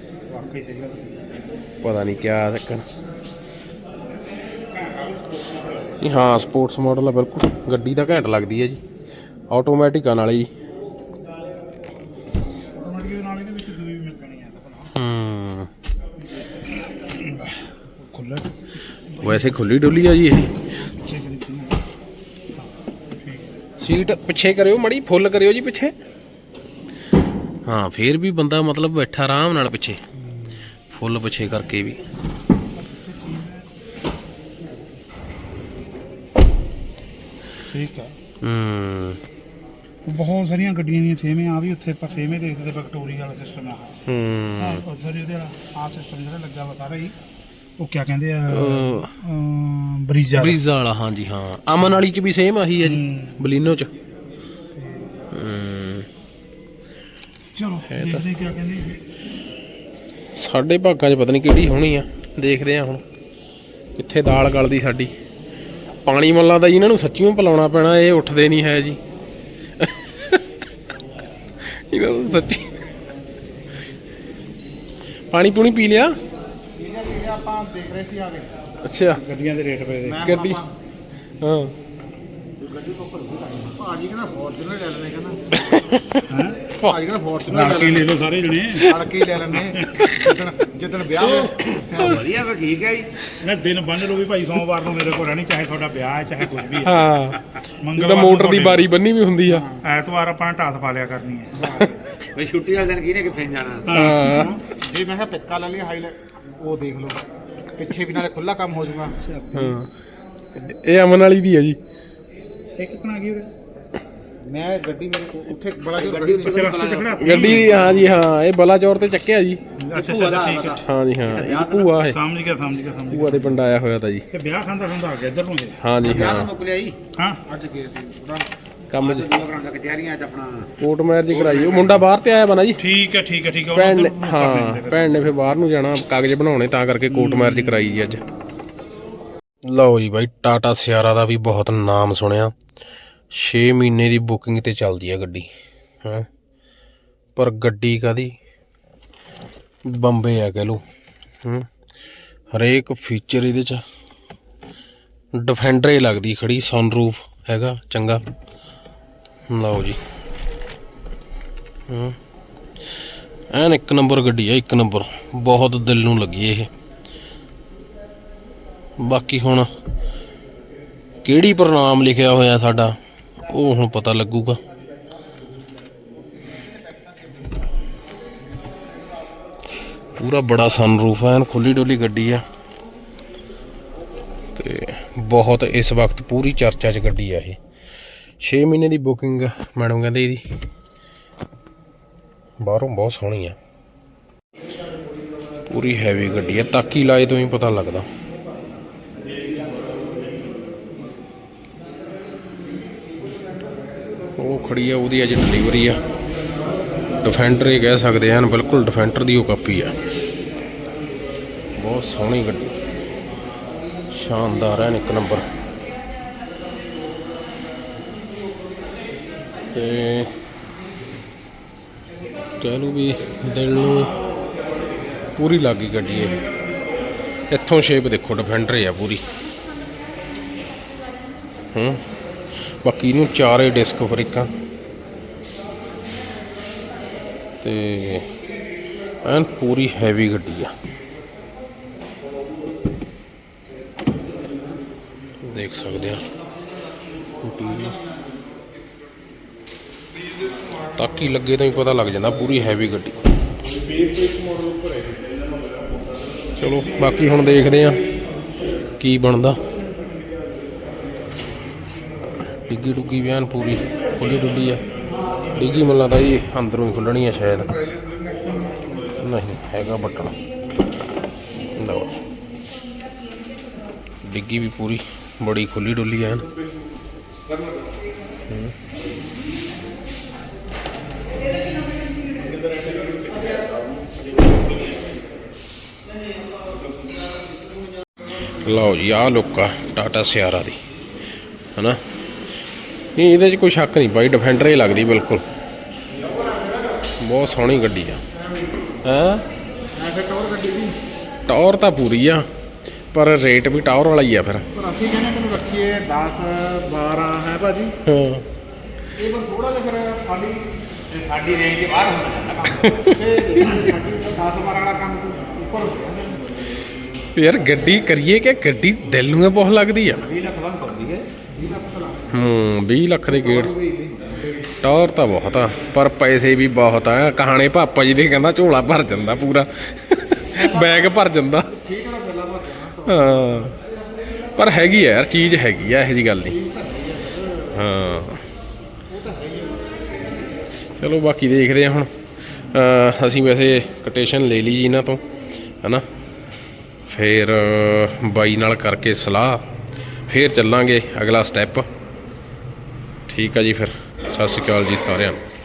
ਪਤਾ ਨਹੀਂ ਕਿਆ ਚੱਕਰ। ਇਹ ਹਾਂ ਸਪੋਰਟਸ ਮਾਡਲ ਆ, ਬਿਲਕੁਲ। ਗੱਡੀ ਤਾਂ ਘੈਂਟ ਲੱਗਦੀ ਹੈ ਜੀ। ਆਟੋਮੈਟਿਕ ਆ ਨਾਲੇ ਜੀ। ਵੈਸੇ ਖੁੱਲੀ ਡੁੱਲੀ ਆ ਜੀ ਇਹ। ਸੀਟ ਪਿੱਛੇ ਕਰਿਓ, ਮੜੀ ਫੁੱਲ ਕਰਿਓ ਜੀ ਪਿੱਛੇ। ਹਾਂ, ਫੇਰ ਵੀ ਬੰਦਾ ਮਤਲਬ ਬੈਠਾ ਆਰਾਮ ਨਾਲ ਪਿੱਛੇ। ਫੁੱਲ ਪਿੱਛੇ ਕਰਕੇ ਵੀ। ਠੀਕ ਹੈ ਹੂੰ। ਬਹੁਤ ਸਾਰੀਆਂ ਗੱਡੀਆਂ ਦੀਆਂ ਸੇਮ ਆ ਵੀ ਉੱਥੇ ਆਪਾਂ ਹੀ ਦੇਖਦੇ ਵਿਕਟੋਰੀਆ ਵਾਲਾ ਸਿਸਟਮ ਆ। ਹੂੰ। ਹਾਂ ਸੌਰੀ ਉਹਦੇ ਵਾਲਾ ਆ ਸਿਸਟਮ ਜਿਹੜਾ ਲੱਗਾ ਵਾ ਸਾਰਾ ਹੀ ਉਹ ਕੀ ਕਹਿੰਦੇ ਆ? ਅਮ, ਬਰੀਜਾ ਬਰੀਜ਼ਾ ਵਾਲਾ ਹਾਂਜੀ ਹਾਂ। ਅਮਨ ਵਾਲੀ ਚ ਵੀ ਸੇਮ ਆਹੀ ਹੈ ਜੀ। ਬਲੀਨੋ ਚ। ਹੂੰ। ਚਲੋ ਹੈ ਤਾਂ- ਦੇਖਦੇ ਕੀ ਕਹਿੰਦੇ ਸਾਡੇ ਭਾਗਾਂ 'ਚ ਪਤਾ ਨਹੀਂ ਕਿਹੜੀ ਹੋਣੀ ਆ ਦੇਖਦੇ ਆ ਹੁਣ। ਕਿੱਥੇ ਦਾਲ ਗਲਦੀ ਸਾਡੀ। ਪਾਣੀ ਮੱਲਾਂ ਦਾ ਜੀ ਇਹਨਾਂ ਨੂੰ ਸੱਚੀਓ ਪਿਲਾਉਣਾ ਪੈਣਾ ਇਹ ਉੱਠਦੇ ਨਹੀਂ ਹੈ ਜੀ। ਇਹਨਾਂ ਨੂੰ ਸੱਚੀ ਪਾਣੀ ਪੂਣੀ ਪੀ ਲਿਆ? ਆਪਾਂ ਦੇਖ ਰਹੇ ਸੀ ਆਗੇ ਅੱਛਾ। ਗੱਡੀਆਂ ਦੇ ਰੇਟ ਪਏ ਦੇ ਮੈਂ ਗੱਡੀ- ਆਪਾਂ ਹਾਂ। ਗੱਡੀ ਤੋਂ ਉੱਪਰ ਭਾਜੀ ਕਹਿੰਦਾ ਫੋਰਚੂਨਰ ਲੈ ਲੈਣੇ ਕਹਿੰਦਾ। ਹੈ। ਫੋਰਚੂਨਰ ਰਲ ਕੇ ਲੈ ਲਓ ਸਾਰੇ ਜਣੇ। ਕੇ ਹੀ ਲੈ ਲੈਣੇ ਜਿੱਦਣ ਜਿੱਦਣ ਵਿਆਹ ਹੋਇਆ। ਵਧੀਆ ਫਿਰ ਠੀਕ ਹੈ ਜੀ। ਨਾ ਦਿਨ ਬੰਨ ਲਓ ਵੀ ਭਾਈ ਸੋਮਵਾਰ ਨੂੰ ਮੇਰੇ ਕੋਲ ਰਹਿਣੀ ਚਾਹੇ ਤੁਹਾਡਾ ਵਿਆਹ ਹੈ ਚਾਹੇ ਕੁਝ ਵੀ ਹੈ। ਹਾਂ। ਨੂੰ ਮੋਟਰ ਦੀ ਤੁਹਾਡੇ- ਬਾਰੀ ਬੰਨੀ ਵੀ ਹੁੰਦੀ ਆ। ਐਤਵਾਰ ਆਪਾਂ ਟਾਸ ਪਾ ਲਿਆ ਕਰਨੀ ਹੈ। ਬਈ ਛੁੱਟੀ ਵਾਲੇ ਦਿਨ ਕਿਹਨੇ ਕਿੱਥੇ ਜਾਣਾ? ਹਾਂ। ਜੇ ਮੈਂ ਕਿਹਾ ਪਿੱਕਾ ਲੈ ਲਈ ਹਾਈਲਾਈਟ ਉਹ ਦੇਖ ਲਓ। ਪਿੱਛੇ ਵੀ ਨਾਲੇ ਖੁੱਲਾ ਕੰਮ ਹੋ ਜਾਊਗਾ। ਹਾਂ। ਇਹ ਅਮਨ ਵਾਲੀ ਦੀ ਆ ਜੀ। ਇੱਕ ਕਿੰਨਾ ਗਈ ਉਹਦੇ ਮੈਂ ਗੱਡੀ ਮੇਰੇ ਕੋਲ ਉੱਥੇ ਬੜਾ ਜੋ ਗੱਡੀ ਪਿੱਛੇ ਰਸਤੇ ਚ ਖੜਾ ਸੀ। ਗੱਡੀ ਹਾਂ ਜੀ ਹਾਂ ਇਹ ਬਲਾਚੌਰ ਤੇ ਚੱਕਿਆ ਜੀ। ਅੱਛਾ ਅੱਛਾ ਠੀਕ ਹੈ ਹਾਂ। ਜੀ ਹਾਂ ਇਹ ਭੂਆ ਹੈ। ਸਮਝ ਗਿਆ ਸਮਝ ਗਿਆ ਸਮਝ ਗਿਆ। ਭੂਆ ਦੇ ਪਿੰਡ ਆਇਆ ਹੋਇਆ ਤਾਂ ਜੀ। ਤੇ ਵਿਆਹ ਖਾਂਦਾ ਖਾਂਦਾ ਆ ਗਿਆ ਇੱਧਰ ਨੂੰ ਇਹ? ਹਾਂ ਜੀ ਹਾਂ। ਮੁੱਕ ਲਿਆ ਜੀ ਹਾਂ। ਅੱਜ ਗਏ ਸੀ ਉਹਦਾ ਕੰਮ ਅੱਜ ਦੂਆ ਕਰਾਂਦਾ ਕਚਹਿਰੀਆਂ ਚ ਆਪਣਾ। ਕੋਰਟ ਮੈਰਿਜ ਕਰਾਈ ਉਹ ਮੁੰਡਾ ਬਾਹਰ ਤੇ ਆਇਆ ਬਣਾ ਜੀ। ਠੀਕ ਹੈ ਠੀਕ ਹੈ ਠੀਕ ਹੈ ਭੈਣ ਨੇ ਹਾਂ। ਭੈਣ ਨੇ ਫਿਰ ਬਾਹਰ ਨੂੰ ਜਾਣਾ ਕਾਗਜ਼ ਬਣਾਉਣੇ ਤਾਂ ਕਰਕੇ ਕੋਰਟ ਮੈਰਿਜ ਕਰਾਈ ਜੀ ਅੱਜ। ਲਓ ਜੀ ਬਾਈ ਟਾਟਾ ਸਿਆਰਾ ਦਾ ਵੀ ਬਹੁਤ ਨਾਮ ਸੁਣਿਆ। 6 ਮਹੀਨੇ ਦੀ ਬੁਕਿੰਗ ਤੇ ਚੱਲਦੀ ਆ ਗੱਡੀ, ਹੈ। ਪਰ ਗੱਡੀ ਕਾਦੀ ਬੰਬੇ ਆ ਕਹ ਲੋ ਹਰੇਕ ਫੀਚਰ ਇਹਦੇ ਚ ਡਿਫੈਂਡਰ ਹੀ ਲੱਗਦੀ ਖੜੀ ਸਨਰੂਫ ਹੈਗਾ, ਚੰਗਾ। ਲਓ ਜੀ। ਐਨ ਇੱਕ ਨੰਬਰ ਗੱਡੀ ਆ, ਇੱਕ ਨੰਬਰ। ਬਹੁਤ ਦਿਲ ਨੂੰ ਲੱਗੀ ਇਹ। ਬਾਕੀ ਹੁਣ ਕਿਹੜੀ ਪ੍ਰਣਾਮ ਲਿਖਿਆ ਹੋਇਆ ਸਾਡਾ? ਉਹ ਹੁਣ ਪਤਾ ਲੱਗੂਗਾ। ਪੂਰਾ ਬੜਾ ਸਨਰੂਫ ਹੈ ਐਨ ਖੁੱਲੀ ਡੋਲੀ ਗੱਡੀ ਆ। ਤੇ ਬਹੁਤ ਇਸ ਵਕਤ ਪੂਰੀ ਚਰਚਾ 'ਚ ਗੱਡੀ ਆ ਇਹ। 6 ਮਹੀਨੇ ਦੀ ਬੁਕਿੰਗ ਮੈਡਮ ਕਹਿੰਦੇ ਇਹਦੀ। ਬਾਹਰੋਂ ਬਹੁਤ ਸੋਹਣੀ ਆ। ਪੂਰੀ ਹੈਵੀ ਗੱਡੀ ਆ, ਤਾਕੀ ਲਾਏ ਤੋਂ ਹੀ ਪਤਾ ਲੱਗਦਾ। ਉਹ ਖੜੀ ਆ, ਉਹਦੀ ਅੱਜ ਡਿਲੀਵਰੀ ਆ। ਡਿਫੈਂਡਰ ਹੀ ਕਹਿ ਸਕਦੇ ਹਨ ਬਿਲਕੁਲ ਡਿਫੈਂਡਰ ਦੀ ਉਹ ਕਾਪੀ ਆ। ਬਹੁਤ ਸੋਹਣੀ ਗੱਡੀ। ਸ਼ਾਨਦਾਰ ਹੈ ਇੱਕ ਨੰਬਰ ਤੇ ਕਹਿ ਲਓ ਵੀ ਦਿਲ ਨੂੰ ਪੂਰੀ ਲੱਗ ਗੱਡੀ ਇਹ। ਇੱਥੋਂ ਸ਼ੇਪ ਦੇਖੋ ਡਿਫੈਂਡਰ ਹੀ ਆ ਪੂਰੀ। ਹੂੰ। ਬਾਕੀ ਇਹਨੂੰ ਚਾਰੇ ਡਿਸਕ ਬ੍ਰੇਕਾਂ ਤੇ ਐਨ ਪੂਰੀ ਹੈਵੀ ਗੱਡੀ ਆ। ਦੇਖ ਸਕਦੇ ਆ। ਇੰਟੀਰੀਅਰ ਤਾਕੀ ਲੱਗੇ ਤਾਂ ਹੀ ਪਤਾ ਲੱਗ ਜਾਂਦਾ, ਪੂਰੀ ਹੈਵੀ ਗੱਡੀ। ਚਲੋ, ਬਾਕੀ ਹੁਣ ਦੇਖਦੇ ਆ ਕੀ ਬਣਦਾ। ਡਿੱਗੀ ਡੁੱਗੀ ਵੀ ਐਨ ਪੂਰੀ, ਖੁੱਲੀ ਡੁੱਲੀ ਆ। ਡਿੱਗੀ ਮੈਨੂੰ ਤਾਂ ਇਹ ਅੰਦਰੋਂ ਹੀ ਖੁੱਲਣੀ ਆ ਸ਼ਾਇਦ। ਨਹੀਂ, ਹੈਗਾ ਬਟਨ ਲਓ। ਡਿੱਗੀ ਵੀ ਪੂਰੀ, ਬੜੀ ਖੁੱਲੀ ਡੁੱਲੀ ਐਨ ਲਓ ਜੀ, ਆਹ ਲੋਕਾ ਟਾਟਾ ਸਿਆਰਾ ਦੀ। ਹਨਾ? ਨਹੀਂ ਇਹਦੇ 'ਚ ਕੋਈ ਸ਼ੱਕ ਨਹੀਂ ਬਾਈ ਡਿਫੈਂਡਰ ਹੀ ਲੱਗਦੀ ਬਿਲਕੁਲ। ਬਹੁਤ ਸੋਹਣੀ ਗੱਡੀ ਆ। ਹਾਂ? ਟੌਰ ਗੱਡੀ ਦੀ ਟੌਰ ਤਾਂ ਪੂਰੀ ਆ ਪਰ ਰੇਟ ਵੀ ਟੌਰ ਵਾਲਾ ਹੀ ਆ ਫਿਰ। ਪਰ ਅਸੀਂ ਕਹਿੰਦੇ ਤੈਨੂੰ ਰੱਖੀਏ 10 12 ਹੈ ਭਾਜੀ? ਹਾਂ। ਇਹ ਪਰ ਥੋੜਾ ਜਿਹਾ ਫਿਰ ਸਾਡੀ ਇਹ ਸਾਡੀ ਰੇਂਜ ਦੇ ਬਾਹਰ ਹੁੰਦਾ ਜਾਂਦਾ ਕੰਮ। ਇਹ ਸਾਡੀ 10 12 ਵਾਲਾ ਕੰਮ ਤੋਂ ਉੱਪਰ ਹੋ ਗਿਆ ਨਾ। ਯਾਰ ਗੱਡੀ ਕਰੀਏ ਕਿ ਗੱਡੀ ਦਿਲ ਨੂੰ ਬਹੁਤ ਲੱਗਦੀ ਆ। 20 ਲੱਖ ਬੰਦ ਕਰਦੀ ਹੈ 20 ਲੱਖ ਤੋਂ ਲਾ ਹੂੰ 20 ਲੱਖ ਦੇ ਗੇਟ ਕੋਈ ਟੌਰ ਤਾਂ ਬਹੁਤ ਆ, ਪਰ ਪੈਸੇ ਵੀ ਬਹੁਤ ਆ। ਕਹਾਣੇ ਪਾਪਾ ਜੀ ਦੇ ਕਹਿੰਦਾ ਝੋਲਾ ਭਰ ਜਾਂਦਾ ਪੂਰਾ। ਬੈਗ ਭਰ ਜਾਂਦਾ। ਹਾਂ। ਪਰ ਹੈਗੀ ਆ ਯਾਰ, ਚੀਜ਼ ਹੈਗੀ ਆ, ਇਹੋ ਜੀ ਗੱਲ ਨਹੀਂ। ਹਾਂ। ਚਲੋ, ਬਾਕੀ ਦੇਖਦੇ ਆ ਹੁਣ। ਅਸੀਂ ਵੈਸੇ ਕੋਟੇਸ਼ਨ ਲੈ ਲਈ ਜੀ ਇਹਨਾਂ ਤੋਂ, ਹਨਾ? ਫਿਰ, ਬਾਈ ਨਾਲ ਕਰਕੇ ਸਲਾਹ। ਫਿਰ ਚੱਲਾਂਗੇ ਅਗਲਾ ਸਟੈਪ ਠੀਕ ਆ ਜੀ ਫਿਰ। ਸਤਿ ਸ਼੍ਰੀ ਅਕਾਲ ਜੀ ਸਾਰਿਆਂ ਨੂੰ।